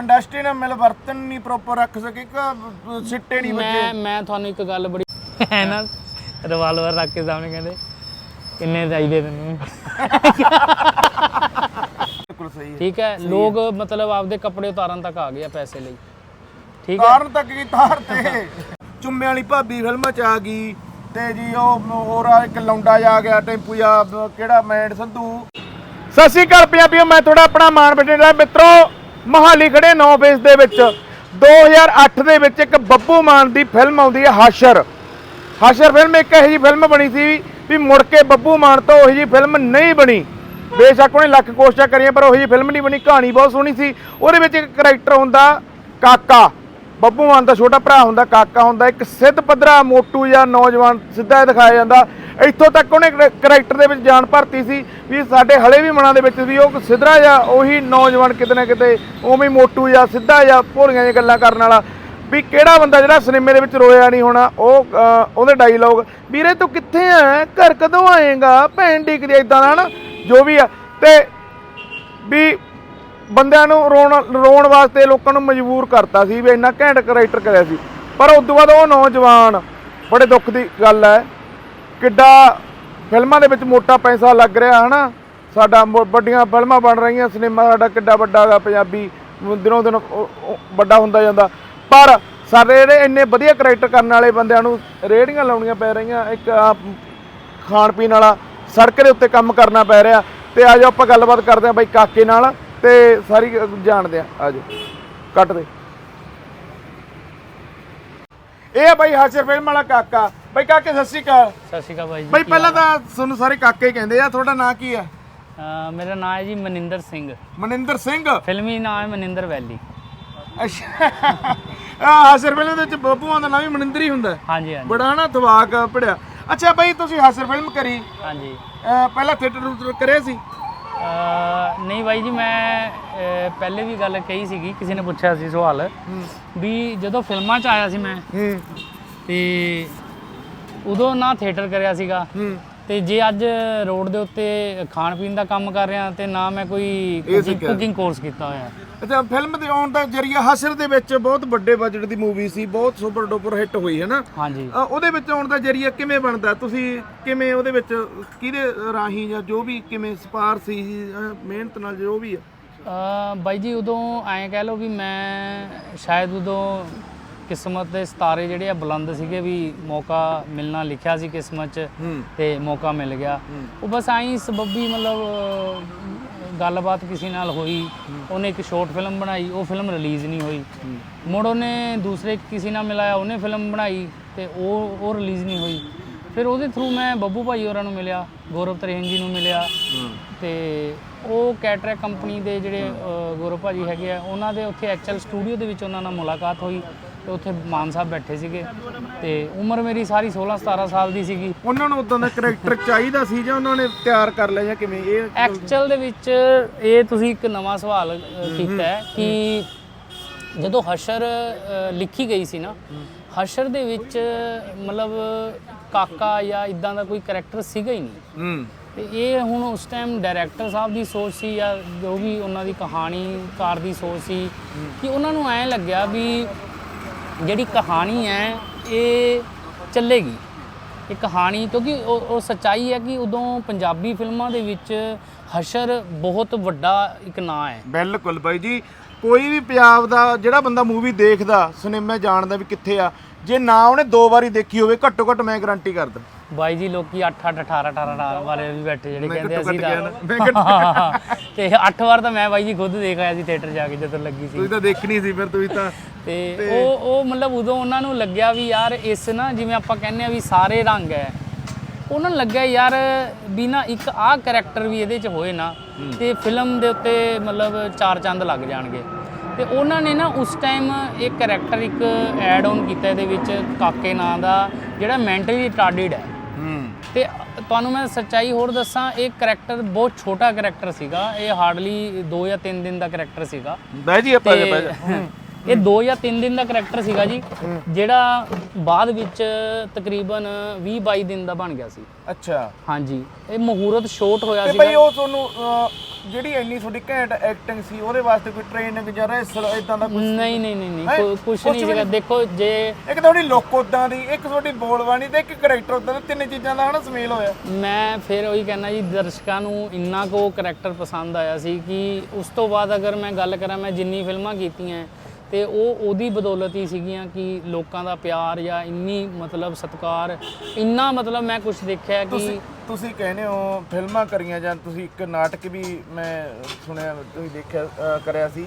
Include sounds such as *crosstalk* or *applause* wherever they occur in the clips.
Industry ਨਾਲ ਮਿਲ ਵਰਤਨ ਨਹੀਂ ਪ੍ਰੋਪਰ ਰੱਖ ਸਕੇ ਕਿ ਸਿੱਟੇ ਨਹੀਂ ਮੈਂ ਵੱਜੇ। ਮੈਂ ਤੁਹਾਨੂੰ ਇੱਕ ਗੱਲ ਬੜੀ *laughs* ਹੈ ਨਾ ਰਿਵਾਲਵਰ ਰੱਖ ਕੇ ਸਾਹਮਣੇ ਕਹਿੰਦੇ ਕਿੰਨੇ ਚਾਹੀਦੇ ਤੈਨੂੰ? ਬਿਲਕੁਲ ਸਹੀ ਹੈ। ਠੀਕ ਹੈ ਲੋਕ ਮਤਲਬ ਆਪਦੇ ਕੱਪੜੇ ਉਤਾਰਨ ਤੱਕ ਆ ਗਏ ਆ ਪੈਸੇ ਲਈ। ਠੀਕ ਹੈ? ਕਾਰਨ ਤੱਕ ਕੀ ਤਾਰ ਤੇ। ਚੁੰਮੇ ਵਾਲੀ ਭਾਬੀ ਫਿਲਮਾਂ ਚ ਆ ਗਈ ਤੇ ਜੀ ਉਹ ਹੋਰ ਆ ਇੱਕ ਲੌਂਡਾ ਜਿਹਾ ਆ ਗਿਆ ਟੈਂਪੂ ਜਾਂ ਕਿਹੜਾ ਮੈਂਡ ਸੰਧੂ। ਸਤਿ ਸ਼੍ਰੀ ਅਕਾਲ ਪੰਜਾਬੀਓ ਮੈਂ ਤੁਹਾਡਾ ਆਪਣਾ ਮਾਨ ਬਟੇੜਾ ਮਿੱਤਰੋ। ਮਹਾਲੀ ਖੜੇ 9 ਫੇਸ ਦੇ ਵਿੱਚ 2008 ਦੇ ਵਿੱਚ ਇੱਕ ਬੱਬੂ ਮਾਨ ਦੀ ਫਿਲਮ ਆਉਂਦੀ ਹੈ ਹਾਸ਼ਰ। ਹਾਸ਼ਰ ਫਿਲਮ ਇੱਕ ਇਹੋ ਜਿਹੀ ਫਿਲਮ ਬਣੀ ਸੀ ਵੀ ਮੁੜ ਕੇ ਬੱਬੂ ਮਾਨ ਤੋਂ ਉਹੀ ਜਿਹੀ ਫਿਲਮ ਨਹੀਂ ਬਣੀ। ਬੇਸ਼ੱਕ ਉਹਨੇ ਲੱਖ ਕੋਸ਼ਿਸ਼ਾਂ ਕਰੀਆਂ, ਪਰ ਉਹੀ ਜਿਹੀ ਫਿਲਮ ਨਹੀਂ ਬਣੀ। ਕਹਾਣੀ ਬਹੁਤ ਸੋਹਣੀ ਸੀ। ਉਹਦੇ ਵਿੱਚ ਇੱਕ ਕਰੈਕਟਰ ਹੁੰਦਾ ਕਾਕਾ। ਬੱਬੂ ਮਾਨ ਦਾ ਛੋਟਾ ਭਰਾ ਹੁੰਦਾ, ਕਾਕਾ ਹੁੰਦਾ, ਇੱਕ ਸਿੱਧ ਪੱਧਰਾ ਮੋਟੂ ਜਾਂ ਨੌਜਵਾਨ ਸਿੱਧਾ ਦਿਖਾਇਆ ਜਾਂਦਾ। ਇੱਥੋਂ ਤੱਕ ਉਹਨੇ ਕਰੈਕਟਰ ਦੇ ਵਿੱਚ ਜਾਨ ਭਰਤੀ ਸੀ ਵੀ ਸਾਡੇ ਹਲੇ ਵੀ ਮਨਾਂ ਦੇ ਵਿੱਚ ਵੀ ਉਹ ਸਿੱਧਰਾ ਜਾਂ ਉਹੀ ਨੌਜਵਾਨ ਕਿਤੇ ਨਾ ਕਿਤੇ ਉਵੇਂ ਮੋਟੂ ਜਾਂ ਸਿੱਧਾ ਜਾਂ ਭੋਲੀਆਂ ਜਿਹੀਆਂ ਗੱਲਾਂ ਕਰਨ ਵਾਲਾ। ਵੀ ਕਿਹੜਾ ਬੰਦਾ ਜਿਹੜਾ ਸਿਨੇਮੇ ਦੇ ਵਿੱਚ ਰੋਇਆ ਨਹੀਂ ਹੋਣਾ, ਉਹ ਉਹਦੇ ਡਾਇਲੌਗ ਵੀਰੇ ਤੂੰ ਕਿੱਥੇ ਆ? ਘਰ ਕਦੋਂ ਆਏਗਾ? ਭੈਣ ਡੀਕਦੀ ਇਦਾਂ ਦਾ ਹਨਾ, ਜੋ ਵੀ ਆ। ਤੇ ਵੀ ਬੰਦਿਆਂ ਨੂੰ ਰੋਣ ਰੋਣ ਵਾਸਤੇ ਲੋਕਾਂ ਨੂੰ ਮਜਬੂਰ ਕਰਤਾ ਸੀ ਵੀ ਇੰਨਾ ਘੈਂਟ ਕਰੈਕਟਰ ਕਰਿਆ ਸੀ। ਪਰ ਉਸ ਤੋਂ ਬਾਅਦ ਉਹ ਨੌਜਵਾਨ ਬੜੇ ਦੁੱਖ ਦੀ ਗੱਲ ਹੈ। ਕਿੱਡਾ ਫਿਲਮਾਂ ਦੇ ਵਿੱਚ ਮੋਟਾ ਪੈਸਾ ਲੱਗ ਰਿਹਾ, ਹਨਾ? ਸਾਡਾ ਵੱਡੀਆਂ ਫਿਲਮਾਂ ਬਣ ਰਹੀਆਂ, ਸਿਨੇਮਾ ਸਾਡਾ ਕਿੱਡਾ ਵੱਡਾ ਗਾ ਪੰਜਾਬੀ ਦਿਨੋਂ ਦਿਨ ਵੱਡਾ ਹੁੰਦਾ ਜਾਂਦਾ। ਪਰ ਸਾਡੇ ਜਿਹੜੇ ਇੰਨੇ ਵਧੀਆ ਕਰੈਕਟਰ ਕਰਨ ਵਾਲੇ ਬੰਦਿਆਂ ਨੂੰ ਰੇੜੀਆਂ ਲਾਉਣੀਆਂ ਪੈ ਰਹੀਆਂ, ਇੱਕ ਖਾਣ ਪੀਣ ਵਾਲਾ ਸੜਕ ਦੇ ਉੱਤੇ ਕੰਮ ਕਰਨਾ ਪੈ ਰਿਹਾ। ਤੇ ਆਜੋ ਆਪਾਂ ਗੱਲਬਾਤ ਕਰਦੇ ਆ ਬਾਈ ਕਾਕੇ ਨਾਲ। ਤੇ ਸਾਰੀ ਜਾਣਦੇ ਆ ਆਜੋ ਕੱਟ ਦੇ। ਇਹ ਆ ਬਾਈ ਹਾਸ਼ਰ ਫਿਲਮ ਵਾਲਾ ਕਾਕਾ। ਬਾਈ ਕਾਕੇ ਸਤਿ ਸ਼੍ਰੀ ਅਕਾਲ। ਸਤਿ ਸ਼੍ਰੀ ਅਕਾਲ ਬਾਈ ਜੀ ਬਾਈ ਪਹਿਲਾਂ ਤਾਂ ਤੁਹਾਨੂੰ ਸਾਰੇ ਕਾਕੇ ਹੀ ਕਹਿੰਦੇ ਆ ਤੁਹਾਡਾ ਨਾਂ ਕੀ ਆ? ਅਹ ਮੇਰਾ ਨਾਮ ਹੈ ਜੀ ਮਨਿੰਦਰ ਸਿੰਘ। ਮਨਿੰਦਰ ਸਿੰਘ? ਫਿਲਮੀ ਨਾਮ ਹੈ ਮਨਿੰਦਰ ਵੈਲੀ। ਅੱਛਾ। ਆ ਹਾਸ਼ਰ ਫਿਲਮ ਦੇ ਵਿੱਚ ਬੱਬੂਆਂ ਦਾ ਨਾਮ ਵੀ ਮਨਿੰਦਰ ਹੀ ਹੁੰਦਾ। ਹਾਂਜੀ ਹਾਂਜੀ। ਬੜਾ ਨਾ ਤਵਾਕ ਪੜਿਆ ਅੱਛਾ ਬਾਈ ਤੁਸੀਂ ਹਾਸ਼ਰ ਫਿਲਮ ਕਰੀ। ਹਾਂਜੀ। ਅਹ ਪਹਿਲਾਂ ਥੀਏਟਰ ਰੂਟਰ ਕਰਿਆ ਸੀ? ਨਹੀਂ ਬਾਈ ਜੀ ਮੈਂ ਪਹਿਲੇ ਵੀ ਗੱਲ ਕਹੀ ਸੀਗੀ ਕਿਸੇ ਨੇ ਪੁੱਛਿਆ ਸੀ ਸਵਾਲ ਵੀ ਜਦੋਂ ਫਿਲਮਾਂ 'ਚ ਆਇਆ ਸੀ ਮੈਂ ਤੇ ਉਦੋਂ ਨਾ ਥੀਏਟਰ ਕਰਿਆ ਸੀਗਾ ਤੇ ਜੇ ਅੱਜ ਰੋਡ ਦੇ ਉੱਤੇ ਖਾਣ ਪੀਣ ਦਾ ਕੰਮ ਕਰ ਰਿਹਾ ਤੇ ਨਾ ਮੈਂ ਕੋਈ ਇਹ ਸਿੱਖਿਆ। ਕੁਕਿੰਗ ਕੋਰਸ ਕੀਤਾ ਹੋਇਆ। ਅੱਛਾ ਫਿਲਮ ਦੇ ਆਉਣ ਦਾ ਜਰੀਆ ਹਾਸਰ ਦੇ ਵਿੱਚ ਬਹੁਤ ਵੱਡੇ ਬਜਟ ਦੀ ਮੂਵੀ ਸੀ ਬਹੁਤ ਸੁਪਰ ਡੁਪਰ ਹਿੱਟ ਹੋਈ ਹੈ ਨਾ? ਹਾਂਜੀ। ਅ, ਉਹਦੇ ਵਿੱਚ ਆਉਣ ਦਾ ਜਰੀਆ ਕਿਵੇਂ ਬਣਦਾ? ਤੁਸੀਂ ਕਿਵੇਂ ਉਹਦੇ ਵਿੱਚ ਕਿਹਦੇ ਰਾਹੀਂ ਜਾਂ ਜੋ ਵੀ ਕਿਵੇਂ ਸਪਾਰ ਸੀ ਅ, ਮਿਹਨਤ ਨਾਲ ਜੋ ਵੀ ਅ, ਬਾਈ ਜੀ ਉਦੋਂ ਐਂ ਕਹਿ ਲਓ ਵੀ ਮੈਂ ਸ਼ਾਇਦ ਉਦੋਂ ਕਿਸਮਤ ਦੇ ਸਿਤਾਰੇ ਜਿਹੜੇ ਆ ਬੁਲੰਦ ਸੀਗੇ ਵੀ ਮੌਕਾ ਮਿਲਣਾ ਲਿਖਿਆ ਸੀ ਕਿਸਮਤ 'ਚ ਤੇ ਮੌਕਾ ਮਿਲ ਗਿਆ। ਉਹ ਬਸ ਐਂ ਸਬੱਬੀ ਮਤਲਬ ਗੱਲਬਾਤ ਕਿਸੇ ਨਾਲ ਹੋਈ ਉਹਨੇ ਇੱਕ ਸ਼ਾਰਟ ਫਿਲਮ ਬਣਾਈ ਉਹ ਫਿਲਮ ਰਿਲੀਜ਼ ਨਹੀਂ ਹੋਈ। ਮੁੜ ਉਹਨੇ ਦੂਸਰੇ ਕਿਸੇ ਨਾਲ ਮਿਲਾਇਆ ਉਹਨੇ ਫਿਲਮ ਬਣਾਈ ਤੇ ਉਹ ਉਹ ਰਿਲੀਜ਼ ਨਹੀਂ ਹੋਈ। ਫਿਰ ਉਹਦੇ ਥਰੂ ਮੈਂ ਬੱਬੂ ਭਾਈ ਹੋਰਾਂ ਨੂੰ ਮਿਲਿਆ ਗੌਰਵ ਤਰੇਨ ਜੀ ਨੂੰ ਮਿਲਿਆ। ਤੇ ਉਹ ਕੈਟਰੈਕ ਕੰਪਨੀ ਦੇ ਜਿਹੜੇ ਗੌਰਵ ਭਾਜੀ ਹੈਗੇ ਆ ਉਹਨਾਂ ਦੇ ਉੱਥੇ ਐਚਐਲ ਸਟੂਡੀਓ ਦੇ ਵਿੱਚ ਉਹਨਾਂ ਨਾਲ ਮੁਲਾਕਾਤ ਹੋਈ। ਤੇ ਉੱਥੇ ਮਾਨ ਸਾਹਿਬ ਬੈਠੇ ਸੀਗੇ ਤੇ ਉਮਰ ਮੇਰੀ ਸਾਰੀ 16 17 ਸਾਲ ਦੀ ਸੀਗੀ। ਉਹਨਾਂ ਨੂੰ ਉਦਾਂ ਦਾ ਕਰੈਕਟਰ ਚਾਹੀਦਾ ਸੀ ਜਾਂ ਉਹਨਾਂ ਨੇ ਤਿਆਰ ਕਰ ਲਿਆ ਜਾਂ ਕਿਵੇਂ? ਇਹ ਐਕਚੁਅਲ ਦੇ ਵਿੱਚ ਇਹ ਤੁਸੀਂ ਇੱਕ ਨਵਾਂ ਸਵਾਲ ਕੀਤਾ ਹੈ ਕਿ ਜਦੋਂ ਹਸ਼ਰ ਲਿਖੀ ਗਈ ਸੀ ਨਾ ਹਸ਼ਰ ਦੇ ਵਿੱਚ ਮਤਲਬ ਕਾਕਾ ਜਾਂ ਇਦਾਂ ਦਾ ਕੋਈ ਕਰੈਕਟਰ ਸੀਗਾ ਹੀ ਨਹੀਂ। ਤੇ ਇਹ ਹੁਣ ਉਸ ਟਾਈਮ ਡਾਇਰੈਕਟਰ ਸਾਹਿਬ ਦੀ ਸੋਚ ਸੀ ਜਾਂ ਜੋ ਵੀ ਉਹਨਾਂ ਦੀ ਕਹਾਣੀਕਾਰ ਦੀ ਸੋਚ ਸੀ ਕਿ ਉਹਨਾਂ ਨੂੰ ਐਂ ਲੱਗਿਆ ਵੀ ਜਿਹੜੀ ਕਹਾਣੀ ਹੈ, ਇਹ ਚੱਲੇਗੀ। ਇਹ ਕਹਾਣੀ ਕਿਉਂਕਿ ਉਹ ਉਹ ਸੱਚਾਈ ਹੈ ਕਿ ਉਦੋਂ ਪੰਜਾਬੀ ਫਿਲਮਾਂ ਦੇ ਵਿੱਚ ਹਸ਼ਰ ਬਹੁਤ ਵੱਡਾ ਇੱਕ ਨਾਂ ਹੈ। ਬਿਲਕੁਲ ਬਾਈ ਜੀ, ਕੋਈ ਵੀ ਪੰਜਾਬ ਦਾ ਜਿਹੜਾ ਬੰਦਾ ਮੂਵੀ ਦੇਖਦਾ ਸਿਨੇਮਾ ਜਾਣਦਾ ਵੀ ਕਿੱਥੇ ਆ, ਜੇ ਨਾ ਉਹਨੇ ਦੋ ਵਾਰੀ ਦੇਖੀ ਹੋਵੇ, ਘੱਟੋ ਘੱਟ ਮੈਂ ਗਾਰੰਟੀ ਕਰਦਾ ਬਾਈ ਜੀ ਲੋਕੀ 8 8 18 18 18 ਵਾਲੇ ਵੀ ਬੈਠੇ ਜਿਹੜੇ ਕਹਿੰਦੇ ਅਸੀਂ ਤਾਂ *laughs* ਤੇ 8 ਵਾਰ ਤਾਂ ਮੈਂ ਬਾਈ ਜੀ ਖੁਦ ਦੇਖ ਆਇਆ ਸੀ ਥੀਏਟਰ ਜਾ ਕੇ ਜਦੋਂ ਲੱਗੀ ਸੀ। ਤੁਸੀਂ ਤਾਂ ਦੇਖਣੀ ਸੀ ਫਿਰ ਤੁਸੀਂ ਤਾਂ ਤੇ ਉਹ ਉਹ ਮਤਲਬ ਉਦੋਂ ਉਹਨਾਂ ਨੂੰ ਲੱਗਿਆ ਵੀ ਯਾਰ ਇਸ ਨਾ ਜਿਵੇਂ ਆਪਾਂ ਕਹਿੰਦੇ ਆ ਵੀ ਸਾਰੇ ਰੰਗ ਹੈ। ਉਹਨਾਂ ਨੂੰ ਲੱਗਿਆ ਯਾਰ ਵੀ ਨਾ ਇੱਕ ਆਹ ਕੈਰੈਕਟਰ ਵੀ ਇਹਦੇ ਚ ਹੋਏ ਨਾ ਤੇ ਫਿਲਮ ਦੇ ਉੱਤੇ ਮਤਲਬ ਚਾਰ ਚੰਦ ਲੱਗ ਜਾਣਗੇ। ਤੇ ਉਹਨਾਂ ਨੇ ਨਾ ਉਸ ਟਾਈਮ ਇੱਕ ਕੈਰੈਕਟਰ ਇੱਕ ਐਡ ਆਨ ਕੀਤਾ ਇਹਦੇ ਵਿੱਚ ਕਾਕੇ ਨਾਂ ਦਾ ਜਿਹੜਾ ਮੈਂਟਲੀ ਰਿਟਾਰਡਡ ਹੂੰ। ਤੇ ਤੁਹਾਨੂੰ ਮੈਂ ਸੱਚਾਈ ਹੋਰ ਦੱਸਾਂ ਇਹ ਕੈਰੈਕਟਰ ਬਹੁਤ ਛੋਟਾ ਕੈਰੈਕਟਰ ਸੀਗਾ। ਇਹ ਹਾਰਡਲੀ 2 ਜਾਂ 3 ਦਿਨ ਦਾ ਕੈਰੈਕਟਰ ਸੀਗਾ। ਬਹਿ ਜੀ ਆਪਾਂ ਤੇ ਬਹਿ ਜਾ। ਇਹ 2 ਜਾਂ 3 ਦਿਨ ਦਾ ਕਰੈਕਟਰ ਸੀਗਾ ਜੀ ਜਿਹੜਾ ਬਾਅਦ ਵਿੱਚ ਤਕਰੀਬਨ 20 22 ਦਿਨ ਦਾ ਬਣ ਗਿਆ ਸੀ। ਅੱਛਾ। ਹਾਂਜੀ ਇਹ ਮਹੂਰਤ ਸ਼ੋਟ ਹੋਇਆ ਤੇ ਸੀਗਾ। ਬਈ ਉਹ ਤੁਹਾਨੂੰ ਜਿਹੜੀ ਇੰਨੀ ਤੁਹਾਡੀ ਘੈਂਟ ਐਕਟਿੰਗ ਸੀ ਉਹਦੇ ਵਾਸਤੇ ਕੋਈ ਟ੍ਰੇਨਿੰਗ ਜਾਂ ਰੈਸਲ ਇਦਾਂ ਦਾ ਕੁਝ ਨਹੀਂ ਨਹੀਂ ਨਹੀਂ ਨਹੀਂ ਹੈਂ? ਕੁ- ਕੁਛ ਕੁਛ ਨਹੀਂ ਸੀਗਾ? ਦੇਖੋ ਜੇ ਇੱਕ ਤੁਹਾਡੀ ਲੁੱਕ ਉਦਾਂ ਦੀ ਇੱਕ ਤੁਹਾਡੀ ਬੋਲਬਾਣੀ ਤੇ ਇੱਕ ਕੈਰੈਕਟਰ ਉਦਾਂ ਦਾ ਤਿੰਨ ਚੀਜ਼ਾਂ ਦਾ ਹਨਾ ਸਮੇਲ ਹੋਇਆ ਮੈਂ ਫਿਰ ਉਹੀ ਕਹਿਣਾ ਜੀ ਦਰਸ਼ਕਾਂ ਨੂੰ ਇੰਨਾ ਕੋ ਕਰੈਕਟਰ ਪਸੰਦ ਆਇਆ ਸੀ ਕਿ ਉਸ ਤੋਂ ਬਾਅਦ ਅਗਰ ਮੈਂ ਗੱਲ ਕਰਾਂ ਮੈਂ ਜਿੰਨੀ ਫਿਲਮਾਂ ਕੀਤੀਆਂ ਤੇ ਉਹ ਉਹਦੀ ਬਦੌਲਤ ਹੀ ਸੀਗੀਆਂ ਕਿ ਲੋਕਾਂ ਦਾ ਪਿਆਰ ਜਾਂ ਇੰਨੀ ਮਤਲਬ ਸਤਿਕਾਰ ਇੰਨਾ ਮਤਲਬ ਮੈਂ ਕੁਝ ਦੇਖਿਆ ਕਿ ਤੁਸੀਂ ਕਹਿੰਦੇ ਹੋ ਫਿਲਮਾਂ ਕਰੀਆਂ ਜਾਂ ਤੁਸੀਂ ਇੱਕ ਨਾਟਕ ਵੀ ਮੈਂ ਸੁਣਿਆ ਤੁਸੀਂ ਦੇਖਿਆ ਅ, ਕਰਿਆ ਸੀ।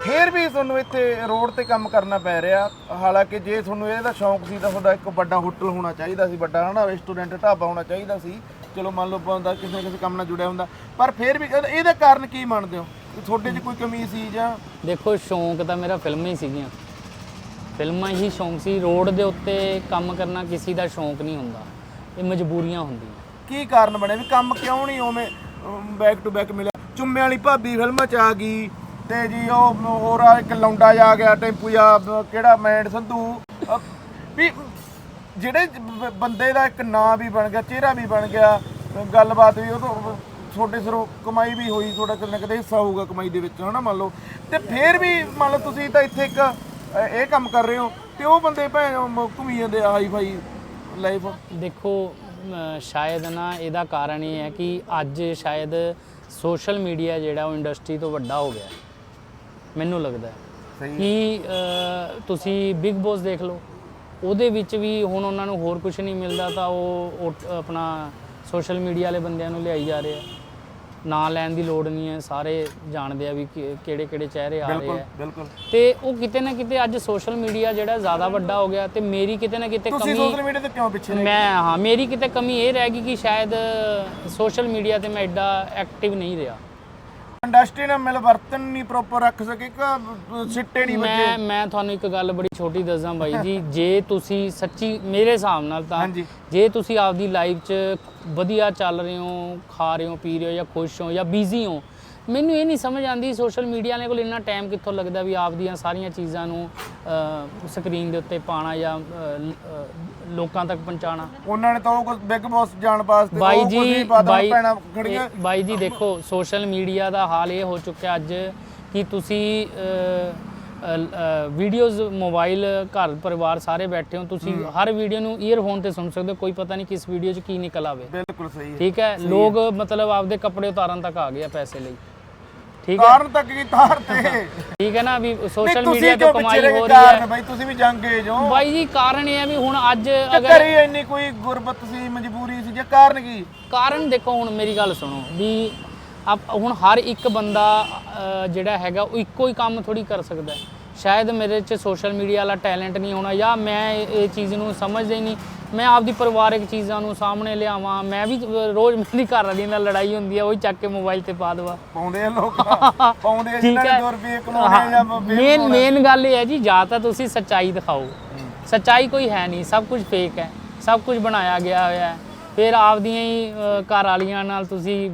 ਫੇਰ ਵੀ ਤੁਹਾਨੂੰ ਇੱਥੇ ਰੋਡ ਤੇ ਕੰਮ ਕਰਨਾ ਪੈ ਰਿਹਾ। ਹਾਲਾਂਕਿ ਜੇ ਤੁਹਾਨੂੰ ਇਹਦਾ ਸ਼ੌਂਕ ਸੀ ਤਾਂ ਤੁਹਾਡਾ ਇੱਕ ਵੱਡਾ ਹੋਟਲ ਹੋਣਾ ਚਾਹੀਦਾ ਸੀ ਵੱਡਾ ਹਨਾ ਰੈਸਟੋਰੈਂਟ ਢਾਬਾ ਹੋਣਾ ਚਾਹੀਦਾ ਸੀ। ਚਲੋ ਮੰਨ ਲਓ ਬੰਦਾ ਕਿਸੇ ਨਾ ਕਿਸੇ ਕੰਮ ਨਾਲ ਜੁੜਿਆ ਹੁੰਦਾ। ਪਰ ਫੇਰ ਵੀ ਇਹਦਾ- ਇਹਦਾ ਕਾਰਨ ਕੀ ਮੰਨਦੇ ਹੋ? ਤੁਹਾਡੇ 'ਚ ਕੋਈ ਕਮੀ ਸੀ ਜਾਂ? ਦੇਖੋ ਸ਼ੌਂਕ ਤਾਂ ਮੇਰਾ ਫਿਲਮਾਂ ਹੀ ਸੀਗੀਆਂ। ਫਿਲਮਾਂ ਹੀ ਸ਼ੌਂਕ ਸੀ। ਰੋਡ ਦੇ ਉੱਤੇ ਕੰਮ ਕਰਨਾ ਕਿਸੇ ਦਾ ਸ਼ੌਂਕ ਨਹੀਂ ਹੁੰਦਾ। ਇਹ ਮਜਬੂਰੀਆਂ ਹੁੰਦੀਆਂ। ਕੀ ਕਾਰਨ ਬਣਿਆ ਵੀ ਕੰਮ ਕਿਉਂ ਨਹੀਂ ਉਵੇਂ ਬੈਕ ਟੂ ਬੈਕ ਮਿਲਿਆ? ਚੁੰਮੇ ਵਾਲੀ ਭਾਬੀ ਫਿਲਮਾਂ ਚ ਆ ਗਈ ਤੇ ਜੀ ਉਹ ਹੋਰ ਆ ਇੱਕ ਲੌਂਡਾ ਜਾ ਗਿਆ ਟੈਂਪੂ ਜਾਂ ਕਿਹੜਾ ਮੈਂਡ ਸੰਧੂ? ਵੀ ਜਿਹੜੇ ਬੰਦੇ ਦਾ ਇੱਕ ਨਾਂ ਵੀ ਬਣ ਗਿਆ ਚਿਹਰਾ ਵੀ ਬਣ ਗਿਆ ਗੱਲਬਾਤ ਵੀ ਉਹ ਤੋਂ ਤੁਹਾਡੇ ਸਿਰੋਂ ਕਮਾਈ ਵੀ ਹੋਈ ਤੁਹਾਡਾ ਕਿਤੇ ਨਾ ਕਿਤੇ ਹਿੱਸਾ ਹੋਊਗਾ ਕਮਾਈ ਦੇ ਵਿੱਚ ਹਨਾ ਮੰਨ ਲਓ। ਤੇ ਫੇਰ ਵੀ ਮੰਨ ਲਓ ਤੁਸੀਂ ਤਾਂ ਇੱਥੇ ਇੱਕ ਅ, ਇਹ ਕੰਮ ਕਰ ਰਹੇ ਹੋ ਤੇ ਉਹ ਬੰਦੇ ਭੈਣ ਮ- ਘੁੰਮੀ ਜਾਂਦੇ ਆ ਹਾਈ ਫਾਈ ਲਾਈਫ ਦੇਖੋ ਅਮ ਸ਼ਾਇਦ ਨਾ ਇਹਦਾ ਕਾਰਨ ਇਹ ਹੈ ਕਿ ਅੱਜ ਸ਼ਾਇਦ ਸੋਸ਼ਲ ਮੀਡੀਆ ਜਿਹੜਾ ਉਹ ਇੰਡਸਟਰੀ ਤੋਂ ਵੱਡਾ ਹੋ ਗਿਆ। ਹੈ। ਮੈਨੂੰ ਲੱਗਦਾ ਹੈ ਸਹੀ ਕਿ ਅ, ਤੁਸੀਂ ਬਿਗ ਬੌਸ ਦੇਖ ਲਓ ਉਹਦੇ ਵਿੱਚ ਵੀ ਹੁਣ ਉਹਨਾਂ ਨੂੰ ਹੋਰ ਕੁਝ ਨਹੀਂ ਮਿਲਦਾ ਤਾਂ ਉਹ ਉਹ ਆਪਣਾ ਸੋਸ਼ਲ ਮੀਡੀਆ ਵਾਲੇ ਬੰਦਿਆਂ ਨੂੰ ਲਿਆਈ ਜਾ ਰਹੇ ਆ। ਨਾਂ ਲੈਣ ਦੀ ਲੋੜ ਨਹੀਂ ਹੈ ਸਾਰੇ ਜਾਣਦੇ ਆ ਵੀ ਕਿਹੜੇ ਕਿਹੜੇ ਚਿਹਰੇ ਆ ਰਹੇ ਆ। ਬਿਲਕੁਲ। ਤੇ ਉਹ ਕਿਤੇ ਨਾ ਕਿਤੇ ਅੱਜ ਸੋਸ਼ਲ ਮੀਡੀਆ ਜਿਹੜਾ ਜ਼ਿਆਦਾ ਵੱਡਾ ਹੋ ਗਿਆ ਤੇ ਮੇਰੀ ਕਿਤੇ ਨਾ ਕਿਤੇ ਤੁਸੀਂ ਕਮੀ ਸੋਸ਼ਲ ਮੀਡੀਆ ਤੇ ਕਿਉਂ ਪਿੱਛੇ ਮੈਂ ਹਾਂ ਮੇਰੀ ਕਿਤੇ ਕਮੀ ਇਹ ਰਹਿ ਗਈ ਕਿ ਸ਼ਾਇਦ ਸੋਸ਼ਲ ਮੀਡੀਆ ਤੇ ਮੈਂ ਐਡਾ ਐਕਟਿਵ ਨਹੀਂ ਰਿਹਾ। ਇੰਡਸਟਰੀ ਨਾਲ ਮਿਲ ਵਰਤਨ ਨਹੀਂ ਪ੍ਰੋਪਰ ਰੱਖ ਸਕੇ ਕਿ ਸਿੱਟੇ ਨਹੀਂ ਵੱਜੇ ਮੈਂ ਮੈਂ ਤੁਹਾਨੂੰ ਇੱਕ ਗੱਲ ਬੜੀ ਛੋਟੀ ਦੱਸਾਂ ਬਾਈ ਜੀ *laughs* ਜੇ ਤੁਸੀਂ ਸੱਚੀ ਮੇਰੇ ਹਿਸਾਬ ਨਾਲ ਤਾਂ। ਜੇ ਤੁਸੀਂ ਆਪਦੀ ਲਾਈਫ 'ਚ ਵਧੀਆ ਚੱਲ ਰਹੇ ਹੋ ਖਾ ਰਹੇ ਹੋ ਪੀ ਰਹੇ ਹੋ ਜਾਂ ਖੁਸ਼ ਹੋ ਜਾਂ ਬਿਜ਼ੀ ਹੋ ਮੈਨੂੰ ਇਹ ਨਹੀਂ ਸਮਝ ਆਉਂਦੀ ਸੋਸ਼ਲ ਮੀਡੀਆ ਵਾਲੇ ਕੋਲ ਇੰਨਾ ਟਾਈਮ ਕਿੱਥੋਂ ਲੱਗਦਾ ਵੀ ਆਪਦੀਆਂ ਸਾਰੀਆਂ ਚੀਜ਼ਾਂ ਨੂੰ ਸਕਰੀਨ ਦੇ ਉੱਤੇ ਪਾਣਾ ਜਾਂ ਲੋਕਾਂ ਤੱਕ ਪਹੁੰਚਾਣਾ ਉਹਨਾਂ ਨੇ ਤਾਂ ਉਹ ਬਿਗ ਬੌਸ ਜਾਣ ਵਾਸਤੇ ਬਾਈ ਜੀ ਬਾਈ ਖੜੀਆਂ। ਬਾਈ ਜੀ ਦੇਖੋ ਸੋਸ਼ਲ ਮੀਡੀਆ ਦਾ ਹਾਲ ਇਹ ਹੋ ਚੁੱਕਿਆ ਅੱਜ ਕਿ ਤੁਸੀਂ ਵੀਡੀਓਜ਼ ਮੋਬਾਈਲ ਘਰ ਪਰਿਵਾਰ ਸਾਰੇ ਬੈਠੇ ਹੋ ਤੁਸੀਂ ਹਰ ਵੀਡੀਓ ਨੂੰ ਈਅਰਫੋਨ ਤੇ ਸੁਣ ਸਕਦੇ ਹੋ ਕੋਈ ਪਤਾ ਨਹੀਂ ਕਿਸ ਵੀਡੀਓ 'ਚ ਕੀ ਨਿਕਲ ਆਵੇ। ਬਿਲਕੁਲ ਸਹੀ ਹੈ। ਠੀਕ ਹੈ। ਲੋਕ ਮਤਲਬ ਆਪਦੇ ਕੱਪੜੇ ਉਤਾਰਨ ਤੱਕ ਆ ਗਏ ਆ ਪੈਸੇ ਲਈ। ਠੀਕ ਹੈ? ਕਾਰਨ ਤੱਕ ਕੀ ਤਾਰ ਤੇ। ਠੀਕ ਹੈ ਨਾ ਵੀ ਸੋਸ਼ਲ ਮੀਡੀਆ ਤੋਂ ਕਮਾਈ ਰਹੇ ਹੋ ਰਹੀ ਕਾਰਨ ਹੈ ਬਾਈ ਤੁਸੀਂ ਵੀ ਜੰਗੇ ਜੋ ਬਾਈ ਜੀ ਕਾਰਨ ਇਹ ਹੈ ਵੀ ਹੁਣ ਅੱਜ ਅਗਰ ਘਰੇ ਇੰਨੀ ਕੋਈ ਗੁਰਬਤ ਸੀ ਮਜਬੂਰੀ ਸੀ ਜੇ ਕਾਰਨ ਕੀ? ਕਾਰਨ ਦੇਖੋ ਹੁਣ ਮੇਰੀ ਗੱਲ ਸੁਣੋ ਵੀ ਆਪ ਹੁਣ ਹਰ ਇੱਕ ਬੰਦਾ ਜਿਹੜਾ ਹੈਗਾ ਉਹ ਇੱਕੋ ਹੀ ਕੰਮ ਥੋੜੀ ਕਰ ਸਕਦਾ ਹੈ। ਸ਼ਾਇਦ ਮੇਰੇ 'ਚ ਸੋਸ਼ਲ ਮੀਡੀਆ ਵਾਲਾ ਟੈਲੈਂਟ ਨਹੀਂ ਹੋਣਾ ਜਾਂ ਮੈਂ ਇਹ ਇਹ ਚੀਜ਼ ਨੂੰ ਸਮਝਦਾ ਹੀ ਨਹੀਂ। ਮੈਂ ਆਪਦੀ ਪਰਿਵਾਰਕ ਚੀਜ਼ਾਂ ਨੂੰ ਸਾਹਮਣੇ ਲਿਆਵਾਂ ਮੈਂ ਵੀ ਰੋਜ਼ ਮੇਰੀ ਘਰ ਵਾਲੀ ਨਾਲ ਲੜਾਈ ਹੁੰਦੀ ਹੈ ਉਹ ਚੱਕ ਕੇ ਮੋਬਾਈਲ ਤੇ ਪਾ ਦਵਾ। ਪਾਉਂਦੇ ਆ ਲੋਕ। ਪਾਉਂਦੇ ਆ ਜਿਨ੍ਹਾਂ ਨੇ 2 ਰੁਪਏ ਕਮਾਉਣੇ ਆ ਜਾਂ ਮੇਨ ਮੇਨ ਗੱਲ ਇਹ ਹੈ ਜੀ ਜਾਂ ਤਾਂ ਤੁਸੀਂ ਸੱਚਾਈ ਦਿਖਾਓ। ਸੱਚਾਈ ਕੋਈ ਹੈ ਨਹੀਂ ਸਭ ਕੁਝ ਫੇਕ ਹੈ ਸਭ ਕੁਝ ਬਣਾਇਆ ਗਿਆ ਹੋਇਆ ਹੈ। ਫਿਰ ਆਪਦੀਆਂ ਹੀ ਘਰ ਵਾਲੀਆਂ ਨਾਲ ਤੁਸੀਂ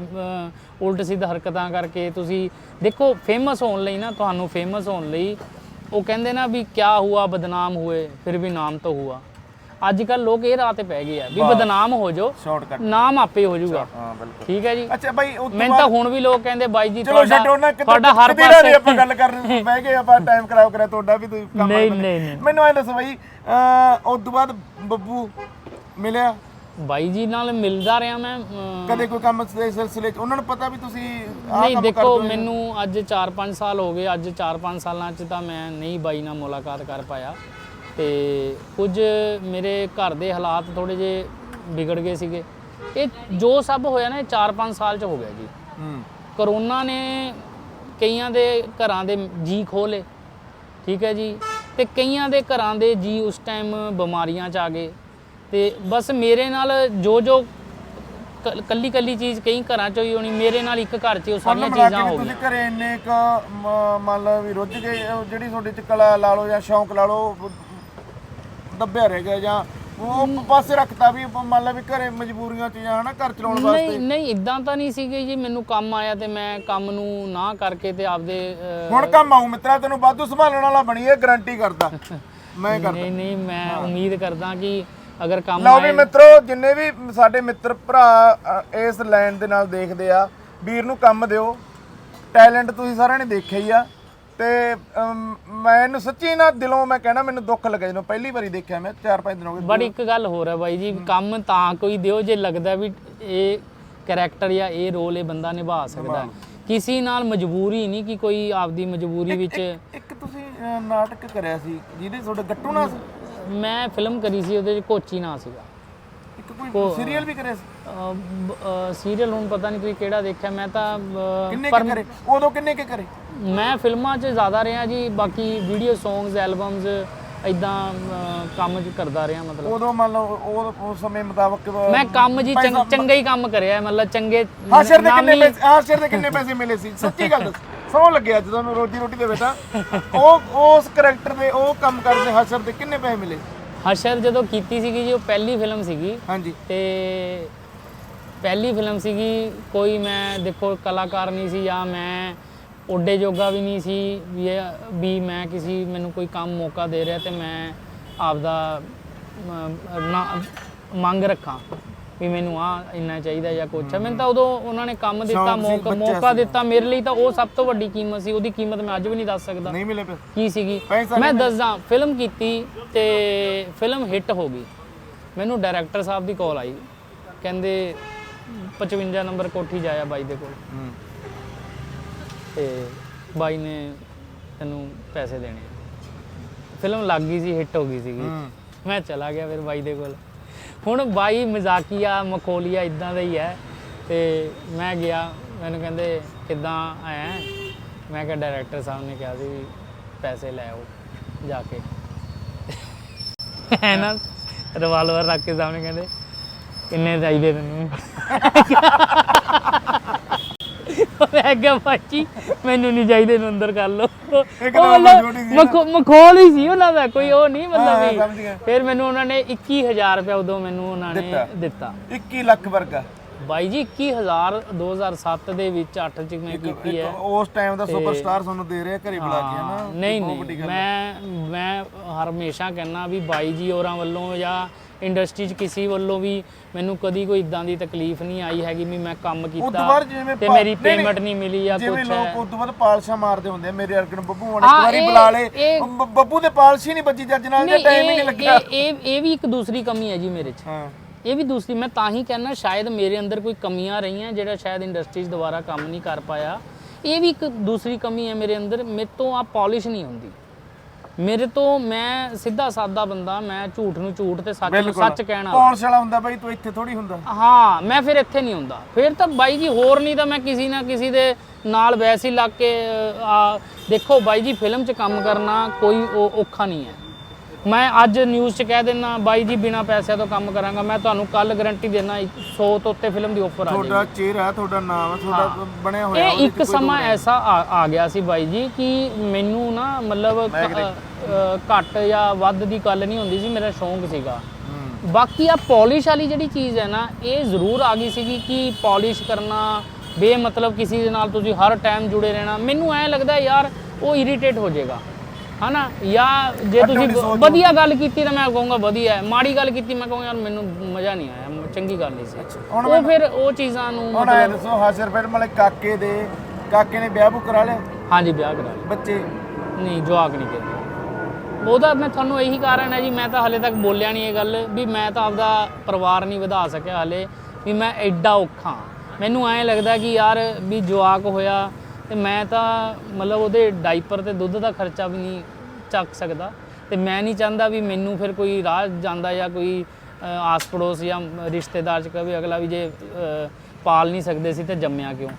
ਉਲਟ ਸਿੱਧ ਹਰਕਤਾਂ ਕਰਕੇ ਤੁਸੀਂ ਦੇਖੋ ਫੇਮਸ ਹੋਣ ਲਈ ਨਾ ਤੁਹਾਨੂੰ ਫੇਮਸ ਹੋਣ ਲਈ ਉਹ ਕਹਿੰਦੇ ਨਾ ਵੀ ਕਿਆ ਹੁਆ ਬਦਨਾਮ ਹੋਏ ਫਿਰ ਵੀ ਨਾਮ ਤਾਂ ਹੁਆ। ਅੱਜ ਕੱਲ ਲੋਕ ਇਹ ਰਾਹ ਤੇ ਪੈ ਗਏ ਆ ਵੀ ਬਦਨਾਮ ਹੋ ਜਾਓ ਸ਼ਾਰਟਕਟ ਨਾਮ ਆਪੇ ਹੋ ਜਾਊਗਾ। ਹਾਂ ਬਿਲਕੁਲ। ਠੀਕ ਹੈ ਜੀ? ਅੱਛਾ ਬਾਈ ਉਹ ਤੋਂ ਮੈਨੂੰ ਤਾਂ ਹੁਣ ਵੀ ਲੋਕ ਕਹਿੰਦੇ ਬਾਈ ਜੀ ਚਲੋ ਛੱਡੋ ਨਾ ਕਿਤੇ ਤੁਹਾਡਾ ਹਰ ਨਹੀਂ ਆਪਾਂ ਪਾਸੇ ਗੱਲ ਕਰਨ ਬਹਿ ਗਏ ਆਪਾਂ ਟਾਈਮ ਖਰਾਬ ਕਰਿਆ ਤੁਹਾਡਾ ਵੀ ਤੁਸੀਂ ਕੰਮ ਨਹੀਂ, ਨਹੀਂ, ਨਹੀਂ। ਮੈਨੂੰ ਐਂ ਦੱਸੋ ਬਾਈ ਉਸ ਤੋਂ ਬਾਅਦ ਬੱਬੂ ਮਿਲਿਆ? ਬਾਈ ਜੀ ਨਾਲ ਮਿਲਦਾ ਰਿਹਾ ਮੈਂ ਕਦੇ ਕੋਈ ਕੰਮ ਦੇ ਸਿਲਸਿਲੇ ਚ? ਉਹਨਾਂ ਨੂੰ ਪਤਾ ਵੀ ਤੁਸੀਂ ਨਹੀਂ ਦੇਖੋ ਮੈਨੂੰ ਅੱਜ 4-5 ਸਾਲ ਹੋ ਗਏ ਅੱਜ 4-5 ਸਾਲਾਂ 'ਚ ਤਾਂ ਮੈਂ ਨਹੀਂ ਬਾਈ ਨਾਲ ਮੁਲਾਕਾਤ ਕਰ ਪਾਇਆ। ਤੇ ਕੁਝ ਮੇਰੇ ਘਰ ਦੇ ਹਾਲਾਤ ਥੋੜੇ ਜੇ ਵਿਗੜ ਗਏ ਸੀਗੇ। ਇਹ ਜੋ ਸਭ ਹੋਇਆ ਨਾ ਇਹ 4-5 ਸਾਲ 'ਚ ਹੋ ਗਿਆ ਜੀ। ਹੂੰ। ਕਰੋਨਾ ਨੇ ਕਈਆਂ ਦੇ ਘਰਾਂ ਦੇ ਜੀ ਖੋਲੇ ਠੀਕ ਹੈ ਜੀ। ਤੇ ਕਈਆਂ ਦੇ ਘਰਾਂ ਦੇ ਜੀ ਉਸ ਟਾਈਮ ਬਿਮਾਰੀਆਂ 'ਚ ਆ ਗਏ। ਤੇ ਬਸ ਮੇਰੇ ਨਾਲ ਜੋ ਜੋ ਕੱਲੀ ਕੱਲੀ ਚੀਜ਼ ਕਈ ਘਰਾਂ 'ਚ ਹੋਈ ਹੋਣੀ ਮੇਰੇ ਨਾਲ ਇੱਕ ਘਰ 'ਚ ਉਹ ਸਾਰੀਆਂ ਚੀਜ਼ਾਂ ਹੋ ਗਈਆਂ। ਤੁਸੀਂ ਘਰੇ ਇੰਨੇ ਕ ਮੰਨ ਲਓ ਵੀ ਰੁੱਝ ਗਏ ਜਿਹੜੀ ਤੁਹਾਡੇ ਚ ਕਲਾ ਲਾ ਲਓ ਜਾਂ ਸ਼ੌਂਕ ਲਾ ਲਓ ਦੱਬਿਆ ਰਹਿ ਗਿਆ ਜਾਂ ਉਹ ਪਾਸੇ ਰੱਖਤਾ ਵੀ ਮੰਨ ਲਓ ਵੀ ਘਰੇ ਮਜਬੂਰੀਆਂ ਚ ਜਾਂ ਹਨਾ ਘਰ ਚਲਾਉਣ ਵਾਸਤੇ। ਨਹੀਂ ਨਹੀਂ ਇਦਾਂ ਤਾਂ ਨਹੀਂ ਸੀਗੇ ਜੀ ਮੈਨੂੰ ਕੰਮ ਆਇਆ ਤੇ ਮੈਂ ਕੰਮ ਨੂੰ ਨਾ ਕਰਕੇ ਤੇ ਆਪਦੇ ਅਹ, ਹੁਣ ਕੰਮ ਆਉ ਮਿੱਤਰਾ ਤੈਨੂੰ ਵਾਧੂ ਸੰਭਾਲਣ ਵਾਲਾ ਬਣੀ ਇਹ ਗਾਰੰਟੀ ਕਰਦਾ। ਮੈਂ ਕਰਦਾ। ਨਹੀਂ ਨਹੀਂ ਮੈਂ ਉਮੀਦ ਕਰਦਾ ਕਿ ਅਗਰ ਕੰਮ ਲਓ ਵੀ ਆਏ ਮਿੱਤਰੋ ਜਿੰਨੇ ਵੀ ਸਾਡੇ ਮਿੱਤਰ ਭਰਾ ਅ, ਇਸ ਲਾਈਨ ਦੇ ਨਾਲ ਦੇਖਦੇ ਆ ਵੀਰ ਨੂੰ ਕੰਮ ਦਿਓ। ਟੈਲੈਂਟ ਤੁਸੀਂ ਸਾਰਿਆਂ ਨੇ ਦੇਖਿਆ ਹੀ ਆ। ਤੇ ਅਮ, ਮੈਨੂੰ ਸੱਚੀ ਨਾ ਦਿਲੋਂ ਮੈਂ ਕਹਿਣਾ ਮੈਨੂੰ ਦੁੱਖ ਲੱਗਾ ਜਦੋਂ ਪਹਿਲੀ ਵਾਰੀ ਦੇਖਿਆ ਮੈਂ 4-5 ਦਿਨ ਹੋ ਗਏ। ਬਟ ਇੱਕ ਗੱਲ ਹੋਰ ਹੈ ਬਾਈ ਜੀ ਕੰਮ ਤਾਂ ਕੋਈ ਦਿਓ ਜੇ ਲੱਗਦਾ ਵੀ ਇਹ ਕੈਰੈਕਟਰ ਜਾਂ ਇਹ ਰੋਲ ਇਹ ਬੰਦਾ ਨਿਭਾ ਸਕਦਾ ਹੈ। ਕਿਸੇ ਨਾਲ ਮਜਬੂਰੀ ਨਹੀਂ ਕਿ ਕੋਈ ਆਪਦੀ ਮਜਬੂਰੀ ਵਿੱਚ ਇੱਕ ਤੁਸੀਂ ਨਾਟਕ ਕਰਿਆ ਸੀ ਜਿਹਦੇ ਤੁਹਾਡਾ ਗੱਟੂ ਨਾ ਸੀ? ਮੈਂ ਫਿਲਮ ਕਰੀ ਸੀ ਉਹਦੇ ਚ ਕੋਚੀ ਨਾਂ ਸੀਗਾ। ਇੱਕ ਕੋਈ ਸੀਰੀਅਲ ਵੀ ਕਰਿਆ ਸੀ? ਸੀਰੀਅਲ ਹੁਣ ਪਤਾ ਨਹੀਂ ਤੁਸੀਂ ਕਿਹੜਾ ਦੇਖਿਆ ਮੈਂ ਤਾਂ ਅਹ, ਕਿੰਨੇ ਕੇ ਕਰੇ? ਉਦੋਂ ਕਿੰਨੇ ਕੇ ਕਰੇ? ਮੈਂ ਫਿਲਮਾਂ 'ਚ ਜ਼ਿਆਦਾ ਰਿਹਾ ਜੀ ਬਾਕੀ ਵੀਡੀਓ ਸੌਂਗਸ ਐਲਬਮਸ ਇਦਾਂ ਕੰਮ 'ਚ ਕਰਦਾ ਰਿਹਾ ਮਤਲਬ। ਉਦੋਂ ਮੰਨ ਲਓ ਉਹ ਉਸ ਸਮੇਂ ਮੁਤਾਬਕ ਮੈਂ ਕੰਮ ਜੀ ਚੰਗ- ਚੰਗਾ ਹੀ ਕੰਮ ਕਰਿਆ ਮਤਲਬ ਚੰਗੇ ਹਾਸ਼ਰ ਦੇ ਕਿੰਨੇ ਪੈਸੇ ਹਾਸ਼ਰ ਦੇ ਕਿੰਨੇ ਪੈਸੇ ਮਿਲੇ ਸੀ? ਸੱਚੀ ਗੱਲ ਦੱਸ। ਸੌ ਲੱਗਿਆ ਜਦੋਂ ਤੁਹਾਨੂੰ ਰੋਜੀ ਰੋਟੀ ਦੇ ਬੇਟਾ ਉਹ ਉਸ ਕੈਰੈਕਟਰ ਦੇ ਉਹ ਕੰਮ ਕਰਦੇ ਹਾਸ਼ਰ ਦੇ ਕਿੰਨੇ ਪੈਸੇ ਮਿਲੇ? ਹਸ਼ਰ ਜਦੋਂ ਕੀਤੀ ਸੀਗੀ ਜੀ ਉਹ ਪਹਿਲੀ ਫਿਲਮ ਸੀਗੀ। ਹਾਂਜੀ। ਤੇ ਪਹਿਲੀ ਫਿਲਮ ਸੀਗੀ ਕੋਈ ਮੈਂ ਦੇਖੋ ਕਲਾਕਾਰ ਨਹੀਂ ਸੀ ਜਾਂ ਮੈਂ ਓਡੇ ਜੋਗਾ ਵੀ ਨਹੀਂ ਸੀ ਵੀ ਇਹ- ਵੀ ਮੈਂ ਕਿਸੇ ਮੈਨੂੰ ਕੋਈ ਕੰਮ ਮੌਕਾ ਦੇ ਰਿਹਾ ਤੇ ਮੈਂ ਆਪਦਾ ਨਾ- ਮੰਗ ਰੱਖਾਂ ਵੀ ਮੈਨੂੰ ਆ ਇੰਨਾ ਚਾਹੀਦਾ ਜਾਂ ਕੁਛ ਮੈਨੂੰ ਤਾਂ ਉਦੋਂ ਉਹਨਾਂ ਨੇ ਕੰਮ ਦਿੱਤਾ ਸ਼ੌਕ ਸੀ, ਮੌਕਾ ਬੱਚਾ ਮੌਕਾ ਸੀ। ਦਿੱਤਾ ਮੇਰੇ ਲਈ ਤਾਂ ਉਹ ਸਭ ਤੋਂ ਵੱਡੀ ਕੀਮਤ ਸੀ ਉਹਦੀ ਕੀਮਤ ਮੈਂ ਅੱਜ ਵੀ ਨਹੀਂ ਦੱਸ ਸਕਦਾ ਨਹੀਂ ਮਿਲੇ ਪੈਸੇ ਕੀ ਸੀਗੀ। ਪੈਸਾ ਮੈਂ ਦੱਸਦਾ ਫਿਲਮ ਕੀਤੀ ਤੇ ਫਿਲਮ ਹਿੱਟ ਹੋ ਗਈ। ਮੈਨੂੰ ਡਾਇਰੈਕਟਰ ਸਾਹਿਬ ਦੀ ਕਾਲ ਆਈ। ਕਹਿੰਦੇ 55 ਨੰਬਰ ਕੋਠੀ ਜਾਇਆ ਬਾਈ ਦੇ ਕੋਲ। ਹੂੰ। ਤੇ ਬਾਈ ਨੇ ਤੈਨੂੰ ਪੈਸੇ ਦੇਣੇ ਫਿਲਮ ਲੱਗ ਗਈ ਸੀ ਹਿੱਟ ਹੋ ਗਈ ਸੀਗੀ। ਮੈਂ ਚਲਾ ਗਿਆ ਫਿਰ ਬਾਈ ਦੇ ਕੋਲ। ਹੁਣ ਬਾਈ ਮਜ਼ਾਕੀਆ ਮਖੋਲੀਆ ਇਦਾਂ ਦਾ ਹੀ ਹੈ। ਤੇ ਮੈਂ ਗਿਆ ਮੈਨੂੰ ਕਹਿੰਦੇ ਕਿੱਦਾਂ ਆਇਆ ਹੈ? ਮੈਂ ਕਿਹਾ ਡਾਇਰੈਕਟਰ ਸਾਹਿਬ ਨੇ ਕਿਹਾ ਸੀ ਵੀ ਪੈਸੇ ਲੈ ਆਓ ਜਾ ਕੇ। ਹੈ ਨਾ? ਰਿਵਾਲਵਰ ਰੱਖ ਕੇ ਸਾਹਮਣੇ ਕਹਿੰਦੇ ਕਿੰਨੇ ਚਾਹੀਦੇ ਤੈਨੂੰ? ਮੈਂ ਕਿਹਾ ਭਾਜੀ ਮੈਨੂੰ ਨਹੀਂ ਚਾਹੀਦੇ ਨੂੰ ਅੰਦਰ ਕਰ ਲਓ। ਉਹ ਇੱਕਦਮ ਮਤਲਬ ਛੋਟੀ ਸੀ ਮਖੌ- ਮਖੌਲ ਹੀ ਸੀ ਉਹਨਾਂ ਦਾ ਕੋਈ ਉਹ ਨਹੀਂ ਹਾਂ, ਸਮਝ ਮਤਲਬ ਗਿਆ। ਵੀ ਫਿਰ ਮੈਨੂੰ ਉਹਨਾਂ ਨੇ 21000 ਰੁਪਏ ਉਦੋਂ ਮੈਨੂੰ ਉਹਨਾਂ ਨੇ ਦਿੱਤਾ। ਦਿੱਤਾ। 21 ਲੱਖ ਵਰਗਾ। ਬਾਈ ਜੀ 21000 2007 ਦੇ ਵਿੱਚ 8 ਚ ਮੈਂ ਕੀਤੀ ਹੈ। ਉਸ ਟਾਈਮ ਦਾ ਸੁਪਰਸਟਾਰ ਤੁਹਾਨੂੰ ਦੇ ਰਿਹਾ ਘਰੇ ਬੁਲਾ ਕੇ ਹਨਾ ਨਹੀਂ ਬਹੁਤ ਵੱਡੀ ਨਹੀਂ। ਗੱਲ ਹੈ। ਮੈਂ ਮੈਂ ਹਮੇਸ਼ਾ ਕਹਿੰਦਾ ਵੀ ਬਾਈ ਜੀ ਹੋਰਾਂ ਵੱਲੋਂ ਜਾਂ ਇੰਡਸਟਰੀ 'ਚ ਕਿਸੇ ਵੱਲੋਂ ਵੀ ਮੈਨੂੰ ਕਦੀ ਕੋਈ ਇਦਾਂ ਦੀ ਤਕਲੀਫ ਨਹੀਂ ਆਈ ਹੈਗੀ ਵੀ ਮੈਂ ਕੰਮ ਕੀਤਾ ਜਿਵੇਂ ਤੇ ਮੇਰੀ ਪੇਮੈਂਟ ਨਹੀਂ ਮਿਲੀ ਜਾਂ ਜਿਵੇਂ ਕੁਝ ਲੋਕ ਹੈ। ਉਦੋਂ ਬਾਅਦ ਪਾਲਸ਼ਾਂ ਮਾਰਦੇ ਹੁੰਦੇ ਮੇਰੇ ਅਰਗਨ ਬੱਬੂ ਹੁਣ ਇੱਕ ਵਾਰੀ ਬੁਲਾ ਲੇ। ਬੱਬੂ ਦੇ ਪਾਲਸ਼ ਹੀ ਨਹੀਂ ਵੱਜੀ ਜੱਜ ਨਾਲ ਨਹੀਂ ਟਾਈਮ ਹੀ ਨਹੀਂ ਲੱਗਿਆ। ਇਹ- ਇਹ ਵੀ ਇੱਕ ਦੂਸਰੀ ਕਮੀ ਹੈ ਜੀ ਮੇਰੇ 'ਚ। ਹਾਂ। ਇਹ ਵੀ ਦੂਸਰੀ ਮੈਂ ਤਾਂ ਹੀ ਕਹਿੰਦਾ ਸ਼ਾਇਦ ਮੇਰੇ ਅੰਦਰ ਕੋਈ ਕਮੀਆਂ ਰਹੀਆਂ ਜਿਹੜਾ ਸ਼ਾਇਦ ਇੰਡਸਟਰੀ 'ਚ ਦੁਬਾਰਾ ਕੰਮ ਨਹੀਂ ਕਰ ਪਾਇਆ। ਇਹ ਵੀ ਇੱਕ ਦੂਸਰੀ ਕਮੀ ਹੈ ਮੇਰੇ ਅੰਦਰ ਮੇਰੇ ਤੋਂ ਆ ਪਾਲਿਸ਼ ਨਹੀਂ ਹੁੰਦੀ। ਮੇਰੇ ਤੋਂ ਮੈਂ ਸਿੱਧਾ ਸਾਦਾ ਬੰਦਾ ਮੈਂ ਝੂਠ ਨੂੰ ਝੂਠ ਤੇ ਸੱਚ ਨੂੰ ਸੱਚ ਕਹਿਣ ਪਾਲਸ਼ ਵਾਲਾ ਹੁੰਦਾ ਬਾਈ? ਤੂੰ ਇੱਥੇ ਥੋੜੀ ਹੁੰਦਾ। ਹਾਂ ਮੈਂ ਫਿਰ ਇੱਥੇ ਨਹੀਂ ਹੁੰਦਾ। ਫਿਰ ਤਾਂ ਬਾਈ ਜੀ ਹੋਰ ਨਹੀਂ ਤਾਂ ਮੈਂ ਕਿਸੇ ਨਾ ਕਿਸੇ ਦੇ ਨਾਲ ਵੈਸੇ ਹੀ ਲੱਗ ਕੇ ਆ ਦੇਖੋ ਬਾਈ ਜੀ ਫਿਲਮ 'ਚ ਕੰਮ ਕਰਨਾ ਕੋਈ ਔਖਾ ਨਹੀਂ ਹੈ। ਮੈਂ ਅੱਜ ਨਿਊਜ਼ 'ਚ ਕਹਿ ਦਿੰਦਾ ਬਾਈ ਜੀ ਬਿਨਾ ਪੈਸਿਆਂ ਤੋਂ ਕੰਮ ਕਰਾਂਗਾ ਮੈਂ ਤੁਹਾਨੂੰ ਕੱਲ ਗਾਰੰਟੀ ਦੇਣਾ 100 ਤੋਂ ਉੱਤੇ ਫਿਲਮ ਦੀ ਆਫਰ ਆ ਜਾਏਗੀ। ਤੁਹਾਡਾ ਚਿਹਰਾ ਤੁਹਾਡਾ ਨਾਮ ਤੁਹਾਡਾ ਬਣਿਆ ਹੋਇਆ ਇਹ ਇੱਕ ਸਮਾਂ ਐਸਾ ਆ ਆ ਗਿਆ ਸੀ ਬਾਈ ਜੀ ਕਿ ਮੈਨੂੰ ਨਾ ਮਤਲਬ ਕ- ਅ, ਘੱਟ ਜਾਂ ਵੱਧ ਦੀ ਗੱਲ ਨਹੀਂ ਹੁੰਦੀ ਸੀ ਮੇਰਾ ਸ਼ੌਂਕ ਸੀਗਾ। ਹੂੰ। ਬਾਕੀ ਆ ਪਾਲਿਸ਼ ਵਾਲੀ ਜਿਹੜੀ ਚੀਜ਼ ਹੈ ਨਾ ਇਹ ਜ਼ਰੂਰ ਆ ਗਈ ਸੀਗੀ ਕਿ ਪਾਲਿਸ਼ ਕਰਨਾ ਬੇਮਤਲਬ ਕਿਸੇ ਦੇ ਨਾਲ ਤੁਸੀਂ ਹਰ ਟਾਈਮ ਜੁੜੇ ਰਹਿਣਾ। ਮੈਨੂੰ ਐ ਲੱਗਦਾ ਯਾਰ ਉਹ ਇਰੀਟੇਟ ਹੋ ਜਾਏਗਾ। ਹਨਾ? ਜਾਂ ਜੇ ਤੁਸੀਂ ਵਧੀਆ ਗੱਲ ਕੀਤੀ ਤਾਂ ਮੈਂ ਕਹੂੰਗਾ ਵਧੀਆ ਹੈ। ਮਾੜੀ ਗੱਲ ਕੀਤੀ ਮੈਂ ਕਹੂੰਗਾ ਯਾਰ ਮੈਨੂੰ ਮਜ਼ਾ ਨਹੀਂ ਆਇਆ ਚੰਗੀ ਗੱਲ ਨਹੀਂ ਸੀ। ਉਹ ਫਿਰ ਉਹ ਚੀਜ਼ਾਂ ਨੂੰ ਹੁਣ ਐ ਦੱਸੋ ਹਾਜ਼ਰ ਫਿਲਮ ਵਾਲੇ ਕਾਕੇ ਦੇ ਕਾਕੇ ਨੇ ਵਿਆਹ ਬੁ ਕਰਾ ਲਿਆ? ਹਾਂਜੀ ਵਿਆਹ ਕਰਾ ਲਿਆ। ਬੱਚੇ? ਨਹੀਂ ਜਵਾਕ ਨਹੀਂ ਕਹਿੰਦੇ। ਉਹਦਾ ਮੈਂ ਤੁਹਾਨੂੰ ਇਹੀ ਕਾਰਨ ਹੈ ਜੀ ਮੈਂ ਤਾਂ ਹਲੇ ਤੱਕ ਬੋਲਿਆ ਨਹੀਂ ਇਹ ਗੱਲ ਵੀ ਮੈਂ ਤਾਂ ਆਪਦਾ ਪਰਿਵਾਰ ਨਹੀਂ ਵਧਾ ਸਕਿਆ ਹਲੇ ਵੀ ਮੈਂ ਐਡਾ ਔਖਾ। ਮੈਨੂੰ ਐਂ ਲੱਗਦਾ ਕਿ ਯਾਰ ਵੀ ਜਵਾਕ ਹੋਇਆ ਤੇ ਮੈਂ ਤਾਂ ਮਤਲਬ ਉਹਦੇ ਡਾਈਪਰ ਤੇ ਦੁੱਧ ਦਾ ਖਰਚਾ ਵੀ ਨਹੀਂ ਚੱਕ ਸਕਦਾ ਤੇ ਮੈਂ ਨਹੀਂ ਚਾਹੁੰਦਾ ਵੀ ਮੈਨੂੰ ਫਿਰ ਕੋਈ ਰਾਹ ਜਾਂਦਾ ਜਾਂ ਕੋਈ ਆਸ ਪੜੋਸ ਜਾਂ ਰਿਸ਼ਤੇਦਾਰ ਚ ਕਹੇ ਅਗਲਾ ਵੀ ਜੇ ਪਾਲ ਨਹੀਂ ਸਕਦੇ ਸੀ ਤੇ ਜੰਮਿਆ ਕਿਉਂ?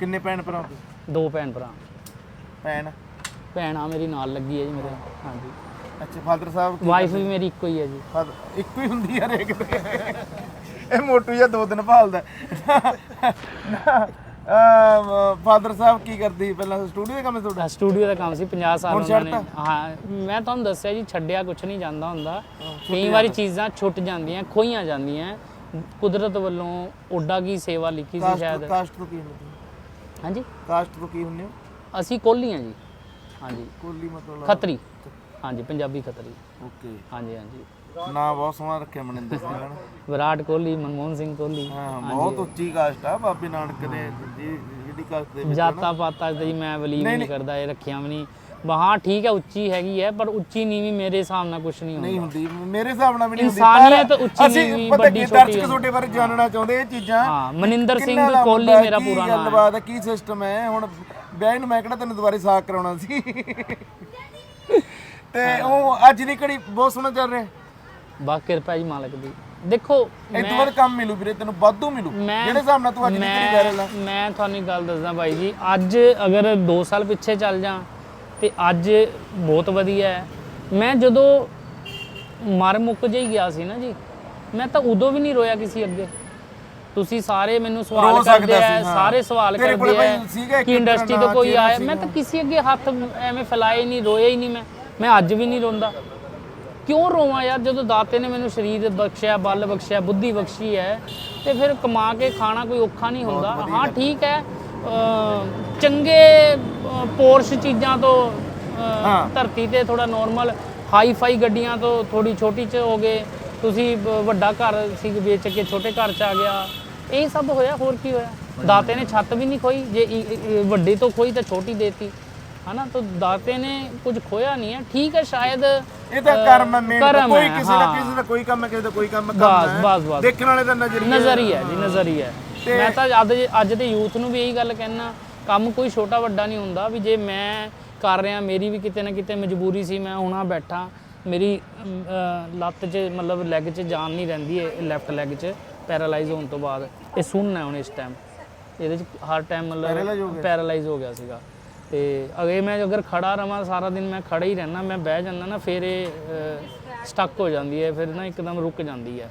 ਕਿੰਨੇ ਭੈਣ ਭਰਾ ਤੁਸੀਂ? ਦੋ ਭੈਣ ਭਰਾ। ਭੈਣ? ਭੈਣ ਮੇਰੀ ਨਾਲ ਲੱਗੀ ਹੈ ਜੀ ਮੇਰੇ ਹਾਂਜੀ। ਅੱਛਾ ਫਾਦਰ ਸਾਹਿਬ ਵਾਈਫ ਵੀ ਮੇਰੀ ਇੱਕੋ ਹੀ ਹੈ ਜੀ। ਇੱਕੋ ਹੀ ਹੁੰਦੀ ਆ ਹਰੇਕ ਦੇ ਇਹ ਮੋਟੂ ਜਿਹਾ ਦੋ ਦਿਨ ਭਾਲਦਾ। ਫਾਦਰ ਸਾਹਿਬ ਕੀ ਕਰਦੇ? ਸੀ ਪਹਿਲਾਂ ਸਟੂਡੀਓ ਦੇ ਕੰਮ ਸੀ ਤੁਹਾਡਾ? ਸਟੂਡੀਓ ਦਾ ਕੰਮ ਸੀ 50 ਸਾਲ ਹੁਣ ਉਹਨਾਂ ਨੇ। ਹਾਂ ਮੈਂ ਤੁਹਾਨੂੰ ਦੱਸਿਆ ਜੀ ਛੱਡਿਆ ਕੁਝ ਨਹੀਂ ਜਾਂਦਾ ਹੁੰਦਾ। ਕਈ ਵਾਰੀ ਚੀਜ਼ਾਂ ਛੁੱਟ ਜਾਂਦੀਆਂ ਖੋਈਆਂ ਜਾਂਦੀਆਂ। ਕੁਦਰਤ ਵੱਲੋਂ ਓਡਾ ਕੀ ਸੇਵਾ ਲਿਖੀ ਸੀ ਸ਼ਾਇਦ? ਕਾਸਟ ਤੋਂ ਕੀ ਹੁੰਦੇ? ਤੁਸੀਂ ਹਾਂਜੀ? ਕਾਸਟ ਤੋਂ ਕੀ ਹੁੰਦੇ ਹੋ? ਅਸੀਂ ਕੋਲੀਆਂ ਜੀ। ਹਾਂਜੀ। ਕੋਲੀ ਮਤਲਬ ਖੱਤਰੀ। ਹਾਂਜੀ ਪੰਜਾਬੀ ਖੱਤਰੀ। ਓਕੇ। ਹਾਂਜੀ ਹਾਂਜੀ। ਨਾ ਬਹੁਤ ਸੋਹਣਾ ਰੱਖਿਆ ਮਨਿੰਦਰ ਸਿੰਘ ਨੇ। ਵਿਰਾਟ ਕੋਹਲੀ ਮਨਮੋਹਨ ਸਿੰਘ ਕੋਹਲੀ। ਹਾਂ ਬਹੁਤ ਉੱਚੀ ਕਾਸਟ ਆ ਬਾਬੇ ਨਾਨਕ ਦੇ ਜੀ- ਜਿਹੜੀ ਕਾਸਟ ਦੇ ਵਿੱਚ ਜਾਤਾਂ ਪਾਤਾਂ ਤੇ ਜੀ ਮੈਂ ਬਲੀਵ ਨਹੀਂ ਕਰਦਾ ਇਹ ਰੱਖਿਆ ਵੀ ਨਹੀਂ। ਹਾਂ ਠੀਕ ਹੈ ਉੱਚੀ ਹੈਗੀ ਹੈ ਪਰ ਉੱਚੀ ਨੀਵੀਂ ਮੇਰੇ ਹਿਸਾਬ ਨਾਲ ਕੁਝ ਨਹੀਂ ਨਹੀਂ ਹੁੰਦਾ। ਹੁੰਦੀ ਮੇਰੇ ਹਿਸਾਬ ਨਾਲ ਵੀ ਨਹੀਂ ਹੁੰਦੀ। ਇਨਸਾਨੀਅਤ ਉੱਚੀ ਅਸੀਂ ਨੀਵੀਂ, ਵੱਡੀ ਛੋਟੀ ਦਰਸ਼ਕ ਤੁਹਾਡੇ ਬਾਰੇ ਜਾਣਨਾ ਚਾਹੁੰਦੇ ਇਹ ਚੀਜ਼ਾਂ। ਹਾਂ ਮਨਿੰਦਰ ਸਿੰਘ ਕੋਹਲੀ ਮੇਰਾ ਪੂਰਾ ਨਾਮ ਹੈ। ਗੱਲਬਾਤ ਹੈ ਕੀ ਸਿਸਟਮ ਹੈ ਹੁਣ ਵਿਆਹ ਨੂੰ ਮੈਂ ਕਿਹੜਾ ਤੈਨੂੰ ਦੁਬਾਰੇ ਸਾਕ ਕਰਾਉਣਾ ਸੀ? ਤੇ ਉਹ ਅੱਜ ਦੀ ਘੜੀ ਬਹੁਤ ਸੋਹਣਾ ਚੱਲ ਰਿਹਾ। ਬਾ ਕਿਰਪਾ ਜੀ ਮਾਲਕ ਦੀ। ਦੇਖੋ ਤੋਂ ਬਾਅਦ ਕੰਮ ਮਿਲੂ ਵੀਰੇ ਤੈਨੂੰ ਵਾਧੂ ਮਿਲੂ। ਮੈਂ- ਜਿਹੜੇ ਹਿਸਾਬ ਨਾਲ ਤੂੰ ਅੱਜ ਘੜੀ ਵਾਇਰਲ ਆ। ਮੈਂ ਮੈਂ ਤੁਹਾਨੂੰ ਇੱਕ ਗੱਲ ਦੱਸਦਾ ਭਾਈ ਜੀ ਅੱਜ ਅਗਰ 2 ਸਾਲ ਪਿੱਛੇ ਚੱਲ ਜਾ ਤੇ ਅੱਜ ਬਹੁਤ ਵਧੀਆ ਹੈ। ਮੈਂ ਜਦੋਂ ਮਰ ਮੁੱਕ ਜਿਹੀ ਗਿਆ ਸੀ ਨਾ ਜੀ ਮੈਂ ਤਾਂ ਉਦੋਂ ਵੀ ਨਹੀਂ ਰੋਇਆ ਕਿਸੇ ਅੱਗੇ। ਤੁਸੀਂ ਸਾਰੇ ਮੈਨੂੰ ਸਵਾਲ ਕਰਦੇ ਸਕਦਾ ਆ ਸੀ, ਹਾਂ। ਸਾਰੇ ਸਵਾਲ ਤੇਰੇ ਕੋਲ ਕਰਦੇ ਭਾਈ ਆ ਇੱਕ ਕਿ ਇੰਡਸਟਰੀ ਤੋਂ ਕੋਈ ਆਇਆ। ਮੈਂ ਤਾਂ ਕਿਸੇ ਅੱਗੇ ਹੱਥ ਐਵੇਂ ਫੈਲਾਏ ਨਹੀਂ ਰੋਇਆ ਹੀ ਨਹੀਂ ਮੈਂ। ਮੈਂ ਅੱਜ ਵੀ ਨਹੀਂ ਰੋਂਦਾ। ਕਿਉਂ ਰੋਵਾਂ ਯਾਰ? ਜਦੋਂ ਦਾਤੇ ਨੇ ਮੈਨੂੰ ਸਰੀਰ ਬਖਸ਼ਿਆ ਬਲ ਬਖਸ਼ਿਆ ਬੁੱਧੀ ਬਖਸ਼ੀ ਹੈ ਤੇ ਫਿਰ ਕਮਾ ਕੇ ਖਾਣਾ ਕੋਈ ਔਖਾ ਨਹੀਂ ਹੁੰਦਾ। ਹਾਂ ਠੀਕ ਹੈ ਚੰਗੇ ਪੋਰਸ਼ ਚੀਜ਼ਾਂ ਤੋਂ। ਧਰਤੀ ਤੇ ਥੋੜਾ ਨਾਰਮਲ ਹਾਈ ਫਾਈ ਗੱਡੀਆਂ ਤੋਂ ਥੋੜੀ ਛੋਟੀ ਚ ਹੋ ਗਏ। ਤੁਸੀਂ ਵੱਡਾ ਘਰ ਸੀ ਵੇਚ ਕੇ ਛੋਟੇ ਘਰ ਚ ਆ ਗਿਆ। ਇਹ ਸਭ ਹੋਇਆ ਹੋਰ ਕੀ ਹੋਇਆ? ਦਾਤੇ ਨੇ ਛੱਤ ਵੀ ਨਹੀਂ ਖੋਈ। ਜੇ ਵੱਡੇ ਤੋਂ ਖੋਈ ਤਾਂ ਛੋਟੀ ਦੇਤੀ। ਹਨਾ ਤਾਂ ਦਾਤੇ ਨੇ ਕੁਝ ਖੋਇਆ ਨਹੀਂ ਹੈ। ਠੀਕ ਹੈ ਸ਼ਾਇਦ ਇਹ ਤਾਂ ਕਰਮ ਹੈ ਮੇਨ ਕਰਮ ਕੋਈ ਹੈ, ਕਿਸੇ ਦਾ ਹਾਂ। ਕਿਸੇ ਦਾ ਕੋਈ ਕੰਮ ਹੈ ਕਿਸੇ ਦਾ ਕੋਈ ਕੰਮ ਕੰਮ ਬਸ ਹੈ। ਬਸ ਬਸ। ਦੇਖਣ ਵਾਲੇ ਦਾ ਨਜ਼ਰੀਆ। ਨਜ਼ਰੀ ਹੈ ਜੀ ਨਜ਼ਰੀ ਹੈ। ਮੈਂ ਤਾਂ ਅੱਜ ਅੱਜ ਦੇ ਯੂਥ ਨੂੰ ਵੀ ਇਹੀ ਗੱਲ ਕਹਿਣਾ ਕੰਮ ਕੋਈ ਛੋਟਾ ਵੱਡਾ ਨਹੀਂ ਹੁੰਦਾ ਵੀ ਜੇ ਮੈਂ ਕਰ ਰਿਹਾ ਮੇਰੀ ਵੀ ਕਿਤੇ ਨਾ ਕਿਤੇ ਮਜਬੂਰੀ ਸੀ ਮੈਂ ਹੁਣਾ ਬੈਠਾ ਮੇਰੀ ਅਮ, ਅਹ, ਲੱਤ 'ਚ ਮਤਲਬ ਲੈਗ 'ਚ ਜਾਨ ਨਹੀਂ ਰਹਿੰਦੀ ਹੈ ਲੈਫਟ ਲੈਗ 'ਚ ਪੈਰਾਲਾਈਜ਼ ਹੋਣ ਤੋਂ ਬਾਅਦ। ਇਹ ਸੁਣਨਾ ਹੁਣ ਇਸ ਟਾਈਮ ਇਹਦੇ 'ਚ ਹਰ ਟਾਈਮ Paralyze ਹੋ ਮਤਲਬ ਗਿਆ? ਪੈਰਾਲਾਈਜ਼ ਹੋ ਗਿਆ ਸੀਗਾ। ਤੇ ਅਗੇ ਮੈਂ ਅਗਰ ਖੜਾ ਰਵਾਂ ਸਾਰਾ ਦਿਨ ਮੈਂ ਖੜਾ ਹੀ ਰਹਿਣਾ ਮੈਂ ਬਹਿ ਜਾਂਦਾ ਨਾ ਫਿਰ ਇਹ ਸਟਕ ਹੋ ਜਾਂਦੀ ਹੈ ਫਿਰ ਨਾ ਇੱਕਦਮ ਰੁਕ ਜਾਂਦੀ ਹੈ।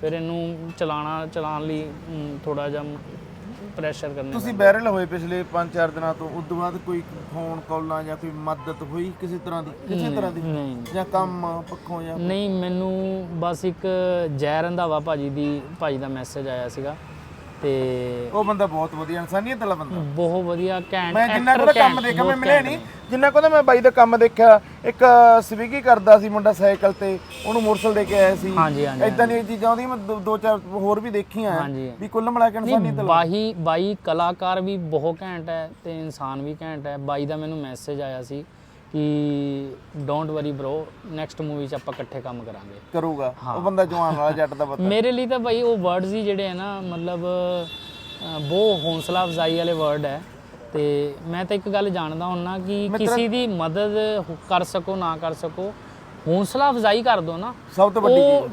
ਫਿਰ ਇਹਨੂੰ ਚਲਾਣਾ ਚਲਾਉਣ ਲਈ ਥੋੜਾ ਜਿਹਾ ਪ੍ਰੈਸ਼ਰ ਕਰਨੇ ਤੁਸੀਂ ਵਾਇਰਲ ਹੋਏ ਪਿਛਲੇ 5-4 ਦਿਨਾਂ ਤੋਂ ਉਸ ਤੋਂ ਬਾਅਦ ਕੋਈ ਫੋਨ ਕਾਲਾਂ ਜਾਂ ਕੋਈ ਮਦਦ ਹੋਈ ਕਿਸੇ ਤਰ੍ਹਾਂ ਦੀ? ਕਿਸੇ ਤਰ੍ਹਾਂ ਦੀ? ਨਹੀਂ। ਜਾਂ ਕੰਮ ਪੱਖੋਂ ਜਾਂ ਨਹੀਂ ਮੈਨੂੰ ਬਸ ਇੱਕ ਜੈ ਰੰਧਾਵਾ ਭਾਜੀ ਦੀ ਭਾਜੀ ਦਾ ਮੈਸੇਜ ਆਇਆ ਸੀਗਾ। ਤੇ ਉਹ ਬੰਦਾ ਬਹੁਤ ਵਧੀਆ ਇਨਸਾਨੀਅਤ ਵਾਲਾ ਬੰਦਾ। ਬਹੁਤ ਵਧੀਆ ਘੈਂਟ ਮੈਂ ਜਿੰਨਾ ਕੋਲ ਕੰਮ ਦੇਖਿਆ ਮੈਂ ਮਿਲਿਆ ਨਹੀਂ। ਜਿੰਨਾ ਕੋਲ ਮੈਂ ਬਾਈ ਦਾ ਕੰਮ ਦੇਖਿਆ ਇੱਕ ਸਵਿਗੀ ਕਰਦਾ ਸੀ ਮੁੰਡਾ ਸਾਈਕਲ ਤੇ ਉਹਨੂੰ ਮੋਟਰਸਾਈਕਲ ਦੇ ਕੇ ਆਇਆ ਸੀ। ਹਾਂਜੀ ਹਾਂਜੀ ਇਦਾਂ ਦੀਆਂ ਚੀਜ਼ਾਂ ਉਹਦੀ ਮੈਂ ਦੋ- ਚਾਰ ਹੋਰ ਵੀ ਦੇਖੀਆਂ। ਵੀ ਕੁੱਲ ਮਿਲਾ ਕੇ ਇਨਸਾਨੀਅਤ ਵਾਲਾ। ਬਾਈ ਬਾਈ ਕਲਾਕਾਰ ਵੀ ਬਹੁਤ ਘੈਂਟ ਹੈ ਤੇ ਇਨਸਾਨ ਵੀ ਘੈਂਟ ਹੈ। ਬਾਈ ਦਾ ਮੈਨੂੰ ਮੈਸੇਜ ਆਇਆ ਸੀ ਕਿ don't worry bro next movie 'ਚ ਆਪਾਂ ਇਕੱਠੇ ਕੰਮ ਕਰਾਂਗੇ। ਕਰੂਗਾ। ਉਹ ਬੰਦਾ ਜਵਾਨ ਵਾਲਾ ਜੱਟ ਦਾ ਪਤਾ। ਮੇਰੇ ਲਈ ਤਾਂ ਭਾਈ ਉਹ ਵਰਡਸ ਹੀ ਜਿਹੜੇ ਹੈ ਨਾ ਮਤਲਬ ਬਹੁਤ ਹੌਸਲਾ ਅਫਜ਼ਾਈ ਵਾਲੇ ਵਰਡ ਹੈ। ਤੇ ਮੈਂ ਤਾਂ ਇੱਕ ਗੱਲ ਜਾਣਦਾ ਹੁੰਨਾ ਕਿ ਕਿਸੇ ਦੀ ਮਦਦ ਕਰ ਸਕੋ ਨਾ ਕਰ ਸਕੋ ਹੌਸਲਾ ਅਫਜ਼ਾਈ ਕਰ ਦੋ ਨਾ। ਸਭ ਤੋਂ ਵੱਡੀ ਉਹ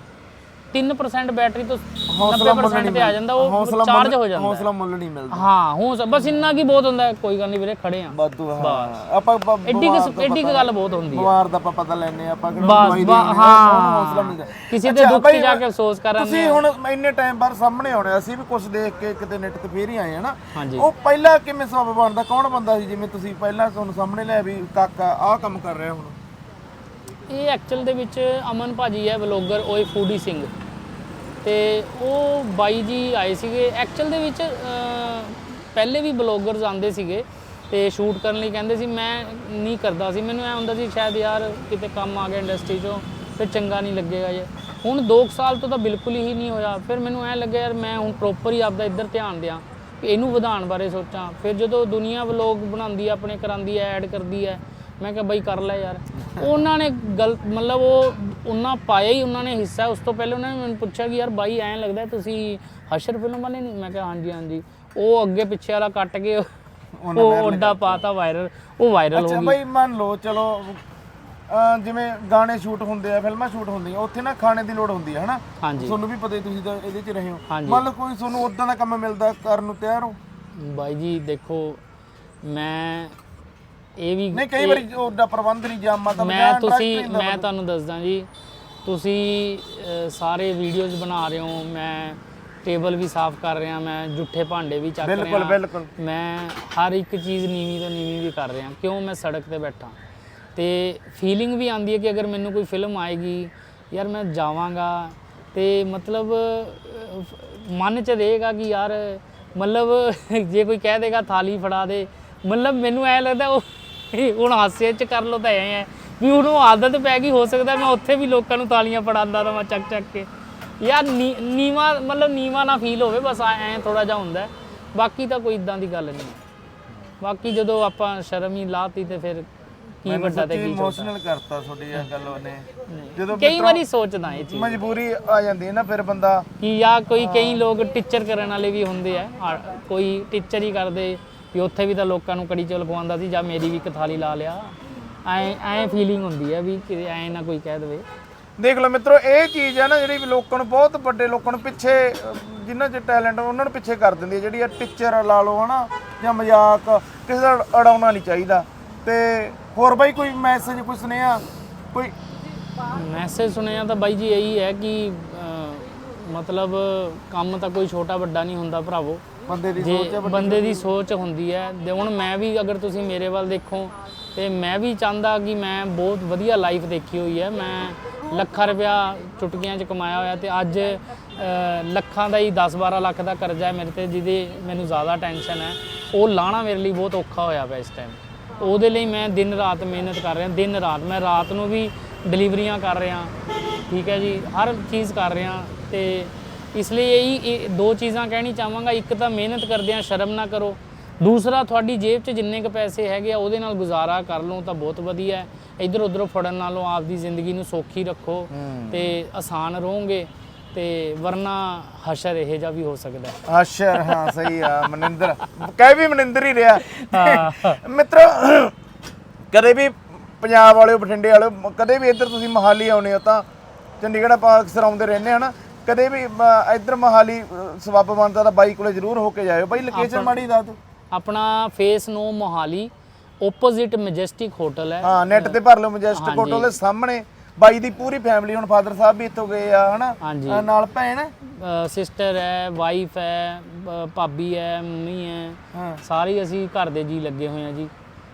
3% ਬੈਟਰੀ ਤੋਂ ਹੌਸਲਾ ਮੁੱਲ 90% ਨਹੀਂ ਤੇ ਆ ਜਾਂਦਾ ਉਹ ਚਾਰਜ ਹੋ ਜਾਂਦਾ। ਹੌਸਲਾ ਮੁੱਲ ਨਹੀਂ ਮਿਲਦਾ। ਹਾਂ ਹੌਸਲਾ ਬਸ ਇੰਨਾ ਕੀ ਬਹੁਤ ਹੁੰਦਾ ਕੋਈ ਗੱਲ ਨਹੀਂ ਵੀਰੇ ਖੜੇ ਆ। ਹਾਂ। ਆਪਾਂ ਐਡੀ ਐਡੀ ਕੁ ਗੱਲ ਬਹੁਤ ਹੁੰਦੀ ਹੈ ਬਿਮਾਰ ਦਾ ਆਪਾਂ ਪਤਾ ਲੈਣੇ ਆਪਾਂ ਕਿਹੜਾ ਦਵਾਈ ਹਾਂ। ਉਹਨੂੰ ਹੌਸਲਾ ਮਿਲਦਾ। ਕਿਸੇ ਦੇ ਦੁੱਖ ਜਾ ਕੇ ਅਫਸੋਸ ਕਰਨ ਤੁਸੀਂ ਹੁਣ ਇੰਨੇ ਟਾਈਮ ਬਾਅਦ ਸਾਹਮਣੇ ਆਉਣੇ ਅਸੀਂ ਵੀ ਕੁਝ ਦੇਖ ਕੇ ਕਿਤੇ ਨੈਟ ਤੇ ਫੇਰ ਹੀ ਆਏ ਹਨਾ ਉਹ ਪਹਿਲਾਂ ਕਿਵੇਂ ਸਬਬ ਬਣਦਾ ਕੌਣ ਬੰਦਾ ਸੀ ਜਿਵੇਂ ਤੁਸੀਂ ਪਹਿਲਾਂ ਤੁਹਾਨੂੰ ਸਾਹਮਣੇ ਲਿਆ ਵੀ ਕਾਕਾ ਆਹ ਕੰਮ ਕਰ ਰਿਹਾ ਹੁਣ? ਇਹ ਐਕਚੁਅਲ ਦੇ ਵਿੱਚ ਅਮਨ ਭਾਜੀ ਹੈ ਵਲੋਗਰ ਓਏ ਫੂਡੀ ਸਿੰਘ। ਤੇ ਉਹ ਬਾਈ ਜੀ ਆਏ ਸੀਗੇ। ਐਕਚੁਅਲ ਦੇ ਵਿੱਚ ਪਹਿਲੇ ਵੀ ਬਲੌਗਰਸ ਆਉਂਦੇ ਸੀਗੇ ਤੇ ਸ਼ੂਟ ਕਰਨ ਲਈ ਕਹਿੰਦੇ ਸੀ, ਮੈਂ ਨਹੀਂ ਕਰਦਾ ਸੀ। ਮੈਨੂੰ ਐ ਹੁੰਦਾ ਸੀ, ਸ਼ਾਇਦ ਯਾਰ ਕਿਤੇ ਕੰਮ ਆ ਗਿਆ ਇੰਡਸਟਰੀ 'ਚੋਂ, ਫਿਰ ਚੰਗਾ ਨਹੀਂ ਲੱਗੇਗਾ ਜੇ। ਹੁਣ 2 ਸਾਲ ਤੋਂ ਤਾਂ ਬਿਲਕੁਲ ਹੀ ਨਹੀਂ ਹੋਇਆ। ਫਿਰ ਮੈਨੂੰ ਐ ਲੱਗਿਆ, ਯਾਰ ਮੈਂ ਹੁਣ ਪ੍ਰੋਪਰ ਹੀ ਆਪਦਾ ਇੱਧਰ ਧਿਆਨ ਦਿਆਂ ਇਹਨੂੰ ਵਧਾਉਣ ਬਾਰੇ ਸੋਚਾਂ। ਫਿਰ ਜਦੋਂ ਦੁਨੀਆ ਵਲੋਗ ਬਣਾਉਂਦੀ ਹੈ ਆਪਣੇ ਕਰਾਂਦੀ ਹੈ ਐਡ ਕਰਦੀ ਹੈ ਮੈਂ ਕਿਹਾ ਬਈ ਕਰ ਲੈ ਯਾਰ। ਉਹਨਾਂ ਨੇ ਗਲ ਮਤਲਬ ਉਹ ਉਹਨਾਂ ਪਾਇਆ ਹੀ ਉਹਨਾਂ ਨੇ ਹਿੱਸਾ। ਉਸ ਤੋਂ ਪਹਿਲੇ ਉਹਨਾਂ ਨੇ ਮੈਨੂੰ ਪੁੱਛਿਆ ਕਿ ਯਾਰ ਬਾਈ ਐਂ ਲੱਗਦਾ ਤੁਸੀਂ ਹਸ਼ਰ ਫਿਲਮ ਵਾਲੇ ਨਹੀਂ? ਮੈਂ ਕਿਹਾ ਹਾਂਜੀ ਹਾਂਜੀ। ਉਹ ਅੱਗੇ ਪਿੱਛੇ ਵਾਲਾ ਕੱਟ ਕੇ ਉਹ ਓਡਾ ਪਾਤਾ ਵਾਇਰਲ ਉਹ ਵਾਇਰਲ ਅੱਛਾ ਹੋ ਗਈ। ਬਈ ਮੰਨ ਲਓ ਚਲੋ ਜਿਵੇਂ ਗਾਣੇ ਸ਼ੂਟ ਹੁੰਦੇ ਆ ਫਿਲਮਾਂ ਸ਼ੂਟ ਹੁੰਦੀਆਂ ਉੱਥੇ ਨਾ ਖਾਣੇ ਦੀ ਲੋੜ ਹੁੰਦੀ ਹੈ ਹਨਾ? ਤੁਹਾਨੂੰ ਵੀ ਪਤਾ ਹੀ ਤੁਸੀਂ ਤਾਂ ਇਹਦੇ 'ਚ ਰਹੇ ਹੋ। ਮੰਨ ਲਓ ਕੋਈ ਤੁਹਾਨੂੰ ਉਦਾਂ ਦਾ ਕੰਮ ਮਿਲਦਾ ਕਰਨ ਨੂੰ ਤਿਆਰ ਹੋ? ਬਾਈ ਜੀ ਦੇਖੋ ਮੈਂ ਇਹ ਵੀ ਨਹੀਂ ਕਈ ਵਾਰੀ ਉਹਦਾ ਪ੍ਰਬੰਧ ਨਹੀਂ ਜਾਮਾ ਤਾਂ ਮੈਂ ਜਾਂ ਤੁਸੀਂ ਮੈਂ ਤੁਹਾਨੂੰ ਦੱਸਦਾ ਜੀ ਤੁਸੀਂ ਸਾਰੇ ਵੀਡੀਓਜ਼ ਬਣਾ ਰਹੇ ਹੋ ਮੈਂ ਟੇਬਲ ਵੀ ਸਾਫ਼ ਕਰ ਰਿਹਾ ਮੈਂ ਜੁੱਠੇ ਭਾਂਡੇ ਵੀ ਚੱਕ ਰਿਹਾ ਬਿਲਕੁਲ। ਬਿਲਕੁਲ ਮੈਂ ਹਰ ਇੱਕ ਚੀਜ਼ ਨੀਵੀਂ ਤੋਂ ਨੀਵੀਂ ਵੀ ਕਰ ਰਿਹਾ ਕਿਉਂ ਮੈਂ ਸੜਕ ਤੇ ਬੈਠਾ? ਤੇ ਫੀਲਿੰਗ ਵੀ ਆਉਂਦੀ ਹੈ ਕਿ ਅਗਰ ਮੈਨੂੰ ਕੋਈ ਫਿਲਮ ਆਏਗੀ ਯਾਰ ਮੈਂ ਜਾਵਾਂਗਾ ਤੇ ਮਤਲਬ ਮਨ 'ਚ ਰਹੇਗਾ ਕਿ ਯਾਰ ਮਤਲਬ ਜੇ ਕੋਈ ਕਹਿ ਦੇਗਾ ਥਾਲੀ ਫੜਾ ਦੇ ਮਤਲਬ ਮੈਨੂੰ ਐ ਲੱਗਦਾ ਉਹ ਹੁਣ ਹਾਸੇ 'ਚ ਕਰ ਲੋ ਤਾਂ ਐ ਹੈ ਵੀ ਉਹਨੂੰ ਆਦਤ ਪੈ ਗਈ ਹੋ ਸਕਦਾ ਮੈਂ ਉੱਥੇ ਵੀ ਲੋਕਾਂ ਨੂੰ ਤਾਲੀਆਂ ਪੜਾਉਂਦਾ ਤਾਂ ਮੈਂ ਚੱਕ ਚੱਕ ਕੇ। ਯਾਰ ਨੀਵਾਂ ਮਤਲਬ ਨੀਵਾਂ ਨਾ ਫੀਲ ਹੋਵੇ ਬਸ ਐ ਥੋੜਾ ਜਿਹਾ ਹੁੰਦਾ। ਬਾਕੀ ਤਾਂ ਕੋਈ ਇਦਾਂ ਦੀ ਗੱਲ ਨਹੀਂ। ਬਾਕੀ ਜਦੋਂ ਆਪਾਂ ਸ਼ਰਮ ਹੀ ਲਾਤੀ ਤੇ ਫਿਰ ਕੀ ਵੱਡਾ ਤੇ ਕੀ ਛੋਟਾ। ਇਮੋਸ਼ਨਲ ਕਰਤਾ ਤੁਹਾਡੀ ਇਹ ਗੱਲ ਉਹਨੇ। ਜਦੋਂ ਕਈ ਵਾਰੀ ਸੋਚਦਾ ਇਹ ਚੀਜ਼। ਮਜਬੂਰੀ ਆ ਜਾਂਦੀ ਹੈ ਨਾ ਫਿਰ ਬੰਦਾ। ਕਿ ਜਾਂ ਕੋਈ ਕਈ ਲੋਕ ਟੀਚਰ ਕਰਨ ਵਾਲੇ ਵੀ ਹੁੰਦੇ ਆ- ਕੋਈ ਟੀਚਰ ਹੀ ਕਰਦੇ। ਵੀ ਉੱਥੇ ਵੀ ਤਾਂ ਲੋਕਾਂ ਨੂੰ ਕੜੀ ਚੌਲ ਖਵਾਉਂਦਾ ਸੀ ਜਾਂ ਮੇਰੀ ਵੀ ਇੱਕ ਥਾਲੀ ਲਾ ਲਿਆ। ਐ ਐ ਫੀਲਿੰਗ ਹੁੰਦੀ ਹੈ ਵੀ ਕਿ ਐ ਨਾ ਕੋਈ ਕਹਿ ਦੇਵੇ। ਦੇਖ ਲਓ ਮਿੱਤਰੋ ਇਹ ਚੀਜ਼ ਹੈ ਨਾ ਜਿਹੜੀ ਵੀ ਲੋਕਾਂ ਨੂੰ ਬਹੁਤ ਵੱਡੇ ਲੋਕਾਂ ਨੂੰ ਪਿੱਛੇ ਜਿਨ੍ਹਾਂ 'ਚ ਟੈਲੈਂਟ ਉਹਨਾਂ ਨੂੰ ਪਿੱਛੇ ਕਰ ਦਿੰਦੀ ਹੈ। ਜਿਹੜੀ ਆ ਟੀਚਰ ਲਾ ਲਓ ਹਨਾ ਜਾਂ ਮਜ਼ਾਕ ਕਿਸੇ ਦਾ ਅੜਾਉਣਾ ਨਹੀਂ ਚਾਹੀਦਾ। ਤੇ ਹੋਰ ਬਾਈ ਕੋਈ ਮੈਸੇਜ ਕੋਈ ਸੁਨੇਹਾ? ਕੋਈ ਮੈਸੇਜ ਸੁਣਿਆ ਤਾਂ ਬਾਈ ਜੀ ਇਹੀ ਹੈ ਕਿ ਮਤਲਬ ਕੰਮ ਤਾਂ ਕੋਈ ਛੋਟਾ ਵੱਡਾ ਨਹੀਂ ਹੁੰਦਾ ਭਰਾਵੋ। ਬੰਦੇ ਦੀ ਜੇ ਸੋਚ ਹੈ ਬੰਦੇ ਦੀ ਸੋਚ ਹੁੰਦੀ ਹੈ ਤੇ ਹੁਣ ਮੈਂ ਵੀ ਅਗਰ ਤੁਸੀਂ ਮੇਰੇ ਵੱਲ ਦੇਖੋ ਤੇ ਮੈਂ ਵੀ ਚਾਹੁੰਦਾ ਕਿ ਮੈਂ ਬਹੁਤ ਵਧੀਆ ਲਾਈਫ ਦੇਖੀ ਹੋਈ ਹੈ। ਮੈਂ ਲੱਖਾਂ ਰੁਪਇਆ ਚੁਟਕੀਆਂ 'ਚ ਕਮਾਇਆ ਹੋਇਆ ਤੇ ਅੱਜ ਲੱਖਾਂ ਦਾ ਹੀ 10-12 ਲੱਖ ਦਾ ਕਰਜ਼ਾ ਹੈ ਮੇਰੇ ਤੇ ਜਿਹਦੇ ਮੈਨੂੰ ਜ਼ਿਆਦਾ ਟੈਨਸ਼ਨ ਹੈ। ਉਹ ਲਾਣਾ ਮੇਰੇ ਲਈ ਬਹੁਤ ਔਖਾ ਹੋਇਆ ਪਿਆ ਇਸ ਟਾਈਮ ਉਹਦੇ ਲਈ ਮੈਂ ਦਿਨ ਰਾਤ ਮਿਹਨਤ ਕਰ ਰਿਹਾ ਦਿਨ ਰਾਤ। ਮੈਂ ਰਾਤ ਨੂੰ ਵੀ ਡਿਲੀਵਰੀਆਂ ਕਰ ਰਿਹਾ ਠੀਕ ਹੈ ਜੀ ਹਰ ਚੀਜ਼ ਕਰ ਰਿਹਾ ਤੇ ਇਸ ਲਈ ਇਹੀ ਦੋ ਚੀਜ਼ਾਂ ਕਹਿਣੀ ਚਾਹਾਂਗਾ ਇੱਕ ਤਾਂ ਮਿਹਨਤ ਕਰਦਿਆਂ ਸ਼ਰਮ ਨਾ ਕਰੋ। ਦੂਸਰਾ ਤੁਹਾਡੀ ਜੇਬ 'ਚ ਜਿੰਨੇ ਕ ਪੈਸੇ ਹੈਗੇ ਆ ਉਹਦੇ ਨਾਲ ਗੁਜ਼ਾਰਾ ਕਰ ਲਓ ਤਾਂ ਬਹੁਤ ਵਧੀਆ ਹੈ। ਇਧਰ ਉਧਰੋਂ ਫੜਨ ਨਾਲੋਂ ਆਪਦੀ ਜ਼ਿੰਦਗੀ ਨੂੰ ਸੌਖੀ ਰੱਖੋ ਤੇ ਆਸਾਨ ਰਹੋਗੇ ਤੇ ਵਰਨਾ ਹਸ਼ਰ ਇਹ ਜਿਹਾ ਵੀ ਹੋ ਸਕਦਾ ਹੈ। ਅਸ਼ਰ ਹਾਂ ਸਹੀ ਆ ਮਨਿੰਦਰ। ਕਹਿ ਵੀ ਮਨਿੰਦਰ ਹੀ ਰਿਹਾ। ਮਿੱਤਰੋ ਕਦੇ ਵੀ ਪੰਜਾਬ ਵਾਲਿਓ ਬਠਿੰਡੇ ਵਾਲਿਓ ਕਦੇ ਵੀ ਇੱਧਰ ਤੁਸੀਂ ਮਹਾਲੀ ਆਉਨੇ ਹੋ ਤਾਂ ਚੰਡੀਗੜ੍ਹ ਆਪਾਂ ਅਕਸਰ ਆਉਂਦੇ ਰਹਿੰਦੇ ਹਾਂ ਨਾ। ਕਦੇ ਵੀ ਇੱਧਰ ਮਹਾਲੀ ਅ, ਸਬੱਬ ਬਣਦਾ ਤਾਂ ਬਾਈ ਕੋਲੇ ਜ਼ਰੂਰ ਹੋ ਕੇ ਜਾਇਓ। ਬਾਈ ਲੋਕੇਸ਼ਨ ਮਾੜੀ ਦੱਸ ਦਿਓ। ਆਪਣਾ phase 9 Mohali opposite Majestic hotel ਹੈ। ਹਾਂ ਨੈਟ ਤੇ ਭਰ ਲਓ ਮਜੈਸਟਿਕ ਹੋਟਲ ਦੇ ਸਾਹਮਣੇ। ਬਾਈ ਦੀ ਪੂਰੀ ਫੈਮਿਲੀ ਹੁਣ ਫਾਦਰ ਸਾਹਿਬ ਵੀ ਇੱਥੋਂ ਗਏ ਆ ਹਨਾ? ਹਾਂਜੀ। ਅ, ਨਾਲ ਭੈਣ ਸਿਸਟਰ ਹੈ ਵਾਈਫ ਹੈ ਬ- ਭਾਬੀ ਹੈ ਮੰਮੀ ਹੈ। ਹਾਂ। ਸਾਰੇ ਅਸੀਂ ਘਰ ਦੇ ਜੀ ਲੱਗੇ ਹੋਏ ਆ ਜੀ।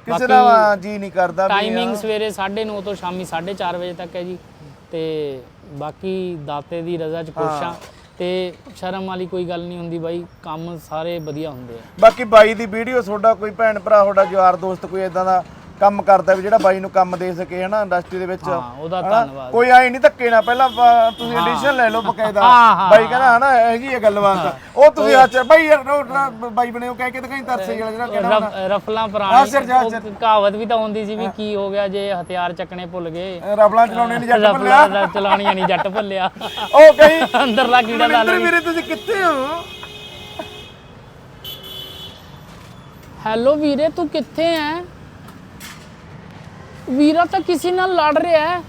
ਕਿਸੇ ਦਾ ਜੀ ਨਹੀਂ ਕਰਦਾ ਵੀ ਟਾਈਮਿੰਗ ਸਵੇਰੇ 9:30 ਤੋਂ ਸ਼ਾਮੀ 4:30 ਵਜੇ ਤੱਕ ਹੈ ਜੀ। ਤੇ ਬਾਕੀ ਦਾਤੇ ਦੀ ਰਜ਼ਾ ਚ ਖੁਸ਼ ਆ। ਤੇ ਸ਼ਰਮ ਵਾਲੀ ਕੋਈ ਗੱਲ ਨਹੀਂ ਹੁੰਦੀ ਬਾਈ ਕੰਮ ਸਾਰੇ ਵਧੀਆ ਹੁੰਦੇ ਆ। ਬਾਕੀ ਬਾਈ ਦੀ ਵੀਡੀਓ ਤੁਹਾਡਾ ਕੋਈ ਭੈਣ ਭਰਾ ਤੁਹਾਡਾ ਯਾਰ ਦੋਸਤ ਕੋਈ ਇਦਾਂ ਦਾ ਕੰਮ ਕਰਦਾ ਵੀ ਜਿਹੜਾ ਬਾਈ ਨੂੰ ਕੰਮ ਦੇ ਸਕੇ ਹਨਾ ਇੰਡਸਟਰੀ ਦੇ ਵਿੱਚ। ਹਾਂ ਉਹਦਾ ਹਨਾ? ਧੰਨਵਾਦ। ਕੋਈ ਆਈ ਨਹੀਂ ਧੱਕੇ ਨਾ ਪਹਿਲਾਂ ਆਪਾਂ ਤੁਸੀਂ ਐਡੀਸ਼ਨ ਲੈ ਲਓ ਬਕਾਇਦਾ। ਹਾਂ, ਹਾਂ, ਬਾਈ ਕਹਿੰਦਾ ਹਨਾ ਇਹ ਜੀ ਇਹ ਗੱਲਬਾਤ। ਉਹ ਤੁਸੀਂ ਹੱਥ ਬਾਈ ਯਾਰ ਉਹ ਨਾ ਬਾਈ ਬਣੇ ਉਹ ਕਹਿ ਕੇ ਦਿਖਾਈ ਤਰਸੇ ਜਿਹੜਾ ਜਿਹੜਾ ਕਿਹੜਾ ਹੁੰਦਾ। ਰਫ- ਰਫਲਾਂ ਪੁਰਾਣੀ ਉਹ ਕਹਾਵਤ ਵੀ ਤਾਂ ਹੁੰਦੀ ਸੀ ਵੀ ਕੀ ਹੋ ਗਿਆ ਜੇ ਹਥਿਆਰ ਚੱਕਣੇ ਭੁੱਲ ਗਏ। ਰਫਲਾਂ ਚਲਾਉਣੇ ਨਹੀਂ ਜੱਟ ਭੁੱਲਿਆ। ਰਫਲਾਂ ਚਲਾਉਣੀਆਂ ਨਹੀਂ ਜੱਟ ਭੁੱਲਿਆ। ਉਹ ਕਹੀ ਅੰਦਰਲਾ ਕੀੜਾ ਲਾ ਮਨਿੰਦਰ ਵੀਰੇ ਤੁਸੀਂ ਕਿੱਥੇ ਹੋ? ਹੈਲੋ ਵੀਰੇ ਤੂੰ ਕਿੱਥੇ ਐ? ਵੀਰਾ ਤਾਂ ਕਿਸੇ ਨਾਲ ਲੜ ਰਿਹਾ ਹੈ।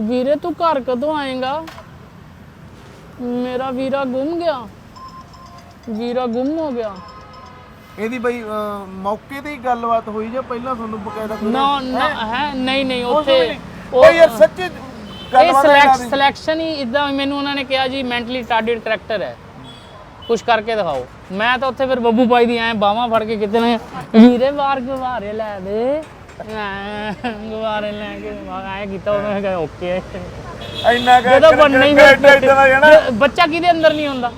ਵੀਰੇ ਤੂੰ ਘਰ ਕਦੋਂ ਆਏਗਾ? ਮੇਰਾ ਵੀਰਾ ਗੁੰਮ ਗਿਆ। ਵੀਰਾ ਗੁੰਮ ਹੋ ਗਿਆ। ਇਹਦੀ ਬਾਈ ਅਹ, ਮੌਕੇ ਤੇ ਹੀ ਗੱਲਬਾਤ ਹੋਈ ਜਾਂ ਪਹਿਲਾਂ ਤੁਹਾਨੂੰ ਬਕਾਇਦਾ ਕੋਈ ਨਾ ਨਾ ਹੈ ਨਹੀਂ ਨਹੀਂ ਉੱਥੇ ਉਹ ਯਾਰ ਸੱਚੀ ਇਹ ਗੱਲਬਾਤ ਸਿਲੈਕਸ਼ਨ ਹੀ ਇਦਾਂ ਮੈਨੂੰ ਉਹਨਾਂ ਨੇ ਕਿਹਾ ਜੀ ਮੈਂਟਲੀ ਟਾਰਗੇਟ ਕਰੈਕਟਰ ਹੈ। ਕੁਝ ਕਰਕੇ ਦਿਖਾਓ। ਮੈਂ ਤਾਂ ਉੱਥੇ ਫਿਰ ਬੱਬੂ ਭਾਈ ਦੀ ਐ ਬਾਹਾਂ ਫੜ ਕੇ ਕਿਤੇ ਨੇ ਵੀਰੇ ਬਾਹਰ ਗੁਬਾਰੇ ਲੈ ਦੇ। ਗੁਬਾਰੇ ਲੈ ਕੇ ਐ ਕੀਤਾ ਉਹਨੇ ਕਿਹਾ ਓਕੇ। ਇੰਨਾ ਕਿ ਜਦੋਂ ਬਣਨਾ ਹੀ ਫਿਰ ਬੱਚਾ ਕਿਹਦੇ ਅੰਦਰ ਨਹੀਂ ਹੁੰਦਾ?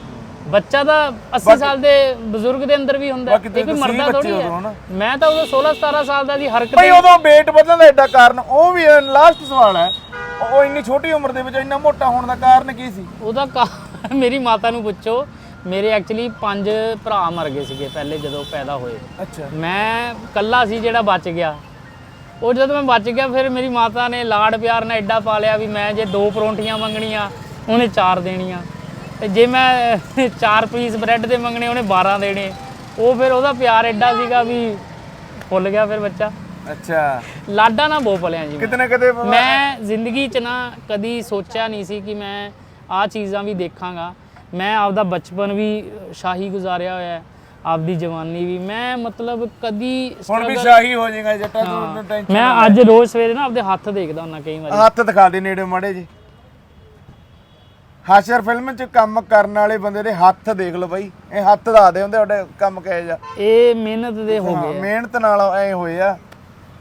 ਬੱਚਾ ਤਾਂ 80 ਸਾਲ ਦੇ ਬਜ਼ੁਰਗ ਦੇ ਅੰਦਰ ਵੀ ਹੁੰਦਾ। ਬਾਕੀ ਇਹ ਕੋਈ ਤੁਸੀਂ ਮਰਦਾ ਬੱਚੇ ਥੋੜੀ ਉਦੋਂ ਹਨਾ। ਹੈ ਮੈਂ ਤਾਂ ਉਦੋਂ 16 17 ਸਾਲ ਦਾ ਦੀ ਹਰਕਤ ਭਾਈ ਉਦੋਂ weight ਵਧਣ ਦਾ ਐਡਾ ਕਾਰਨ ਉਹ ਵੀ ਲਾਸਟ ਸਵਾਲ ਹੈ। ਉਹ ਇੰਨੀ ਛੋਟੀ ਉਮਰ ਦੇ ਵਿੱਚ ਇੰਨਾ ਮੋਟਾ ਹੋਣ ਦਾ ਕਾਰਨ ਕੀ ਸੀ? ਉਹਦਾ ਕਾ- ਮੇਰੀ ਮਾਤਾ ਨੂੰ ਪੁੱਛੋ ਮੇਰੇ ਐਕਚੁਅਲੀ ਪੰਜ ਭਰਾ ਮਰ ਗਏ ਸੀਗੇ ਪਹਿਲੇ ਜਦੋਂ ਪੈਦਾ ਹੋਏ। ਅੱਛਾ। ਮੈਂ ਕੱਲਾ ਸੀ ਜਿਹੜਾ ਬਚ ਗਿਆ। ਉਹ ਜਦੋਂ ਮੈਂ ਬਚ ਗਿਆ ਫਿਰ ਮੇਰੀ ਮਾਤਾ ਨੇ ਲਾਡ ਪਿਆਰ ਨਾਲ ਐਡਾ ਪਾਲਿਆ ਵੀ ਮੈਂ ਜੇ ਦੋ ਪਰੌਂਠੀਆਂ ਮੰਗਣੀਆਂ ਉਹਨੇ ਚਾਰ ਦੇਣੀਆਂ। ਤੇ ਜੇ ਮੈਂ ਚਾਰ ਪੀਸ ਬ੍ਰੈਡ ਦੇ ਮੰਗਣੇ ਉਹਨੇ 12 ਦੇਣੇ। ਉਹ ਫਿਰ ਉਹਦਾ ਪਿਆਰ ਐਡਾ ਸੀਗਾ ਵੀ ਫੁੱਲ ਗਿਆ ਫਿਰ ਬੱਚਾ। ਅੱਛਾ। ਲਾਡਾ ਨਾ ਬੋ ਪਲਿਆ ਜੀ ਮੈਂ। ਕਿਤੇ ਨਾ ਕਿਤੇ ਮੈਂ ਜ਼ਿੰਦਗੀ 'ਚ ਨਾ ਕਦੀ ਸੋਚਿਆ ਨਹੀਂ ਸੀ ਕਿ ਮੈਂ ਆ ਚੀਜ਼ਾਂ ਵੀ ਦੇਖਾਂਗਾ। ਮੈਂ ਆਪਦਾ ਬਚਪਨ ਵੀ ਸ਼ਾਹੀ ਗੁਜ਼ਾਰਿਆ ਹੋਇਆ ਹੈ। ਆਪਦੀ ਜਵਾਨੀ ਵੀ। ਮੈਂ ਮਤਲਬ ਕਦੀ ਹੁਣ ਵੀ ਸ਼ਾਹੀ ਹੋ ਜਾਏਗਾ ਜੱਟਾ ਤੂੰ ਟੈਨਸ਼ਨ ਮੈਂ ਅੱਜ ਰੋਜ਼ ਸਵੇਰੇ ਨਾ ਆਪਦੇ ਹੱਥ ਦੇਖਦਾ ਹੁੰਦਾ ਕਈ ਵਾਰੀ। ਹੱਥ ਦਿਖਾ ਦੇ ਨੇੜੇ ਮਾੜੇ ਜੀ ਹਾਸ਼ਰ ਫਿਲਮ ਚ ਕੰਮ ਕਰਨ ਵਾਲੇ ਬੰਦੇ ਦੇ ਹੱਥ ਦੇਖ ਲਓ ਬਾਈ। ਇਹ ਹੱਥ ਦੱਸਦੇ ਹੁੰਦੇ ਤੁਹਾਡੇ ਕੰਮ ਕਹੇ ਜਾ ਇਹ ਮਿਹਨਤ ਦੇ ਹੋ ਗਏ। ਮਿਹਨਤ ਨਾਲ ਐ ਹੋਏ ਆ।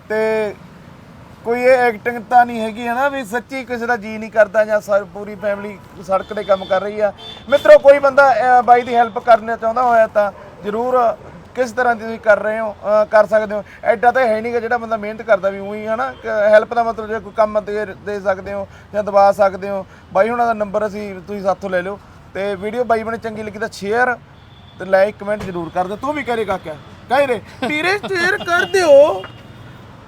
ਤੇ ਕੋਈ ਇਹ ਐਕਟਿੰਗ ਤਾਂ ਨਹੀਂ ਹੈਗੀ ਹੈ ਨਾ ਵੀ ਸੱਚੀ ਕਿਸੇ ਦਾ ਜੀ ਨਹੀਂ ਕਰਦਾ ਜਾਂ ਸਾਰੀ ਪੂਰੀ ਫੈਮਿਲੀ ਸੜਕ ਤੇ ਕੰਮ ਕਰ ਰਹੀ ਆ। ਮਿੱਤਰੋ ਕੋਈ ਬੰਦਾ ਅਹ, ਬਾਈ ਦੀ ਹੈਲਪ ਕਰਨਾ ਚਾਹੁੰਦਾ ਹੋਇਆ ਤਾਂ ਜਰੂਰ ਕਿਸ ਤਰ੍ਹਾਂ ਦੀ ਤੁਸੀਂ ਕਰ ਰਹੇ ਹੋ ਅਹ ਕਰ ਸਕਦੇ ਹੋ। ਐਡਾ ਤਾਂ ਹੈ ਨਹੀਂਗਾ ਜਿਹੜਾ ਬੰਦਾ ਮਿਹਨਤ ਕਰਦਾ ਵੀ ਉਹੀ ਹਨਾ? ਹੈਲਪ ਦਾ ਮਤਲਬ ਜੇ ਕੋਈ ਕੰਮ ਦੇ ਦੇ ਸਕਦੇ ਹੋ ਜਾਂ ਦਵਾ ਸਕਦੇ ਹੋ। ਬਾਈ ਹੁਣਾਂ ਦਾ ਨੰਬਰ ਅਸੀਂ ਤੁਸੀਂ ਸਾਥੋਂ ਲੈ ਲਿਓ। ਤੇ ਵੀਡੀਓ ਬਾਈ ਬਣੇ ਚੰਗੀ ਲੱਗੀ ਤਾਂ ਸ਼ੇਅਰ ਤੇ ਲਾਈਕ ਕਮੈਂਟ ਜ਼ਰੂਰ ਕਰ ਦਿਓ। ਤੂੰ ਵੀ ਕਰੇ ਕਾਕਿਆ। ਕਹਿ ਰੇ ਵੀਰੇ ਸ਼ੇਅਰ ਕਰ ਦਿਓ।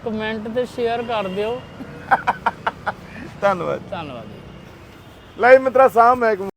ਕਮੈਂਟ ਤੇ ਸ਼ੇਅਰ ਕਰ ਦਿਓ। ਧੰਨਵਾਦ। ਧੰਨਵਾਦ ਜੀ। ਲੈ ਮਿੱਤਰਾ ਸਾਹ ਮੈਂ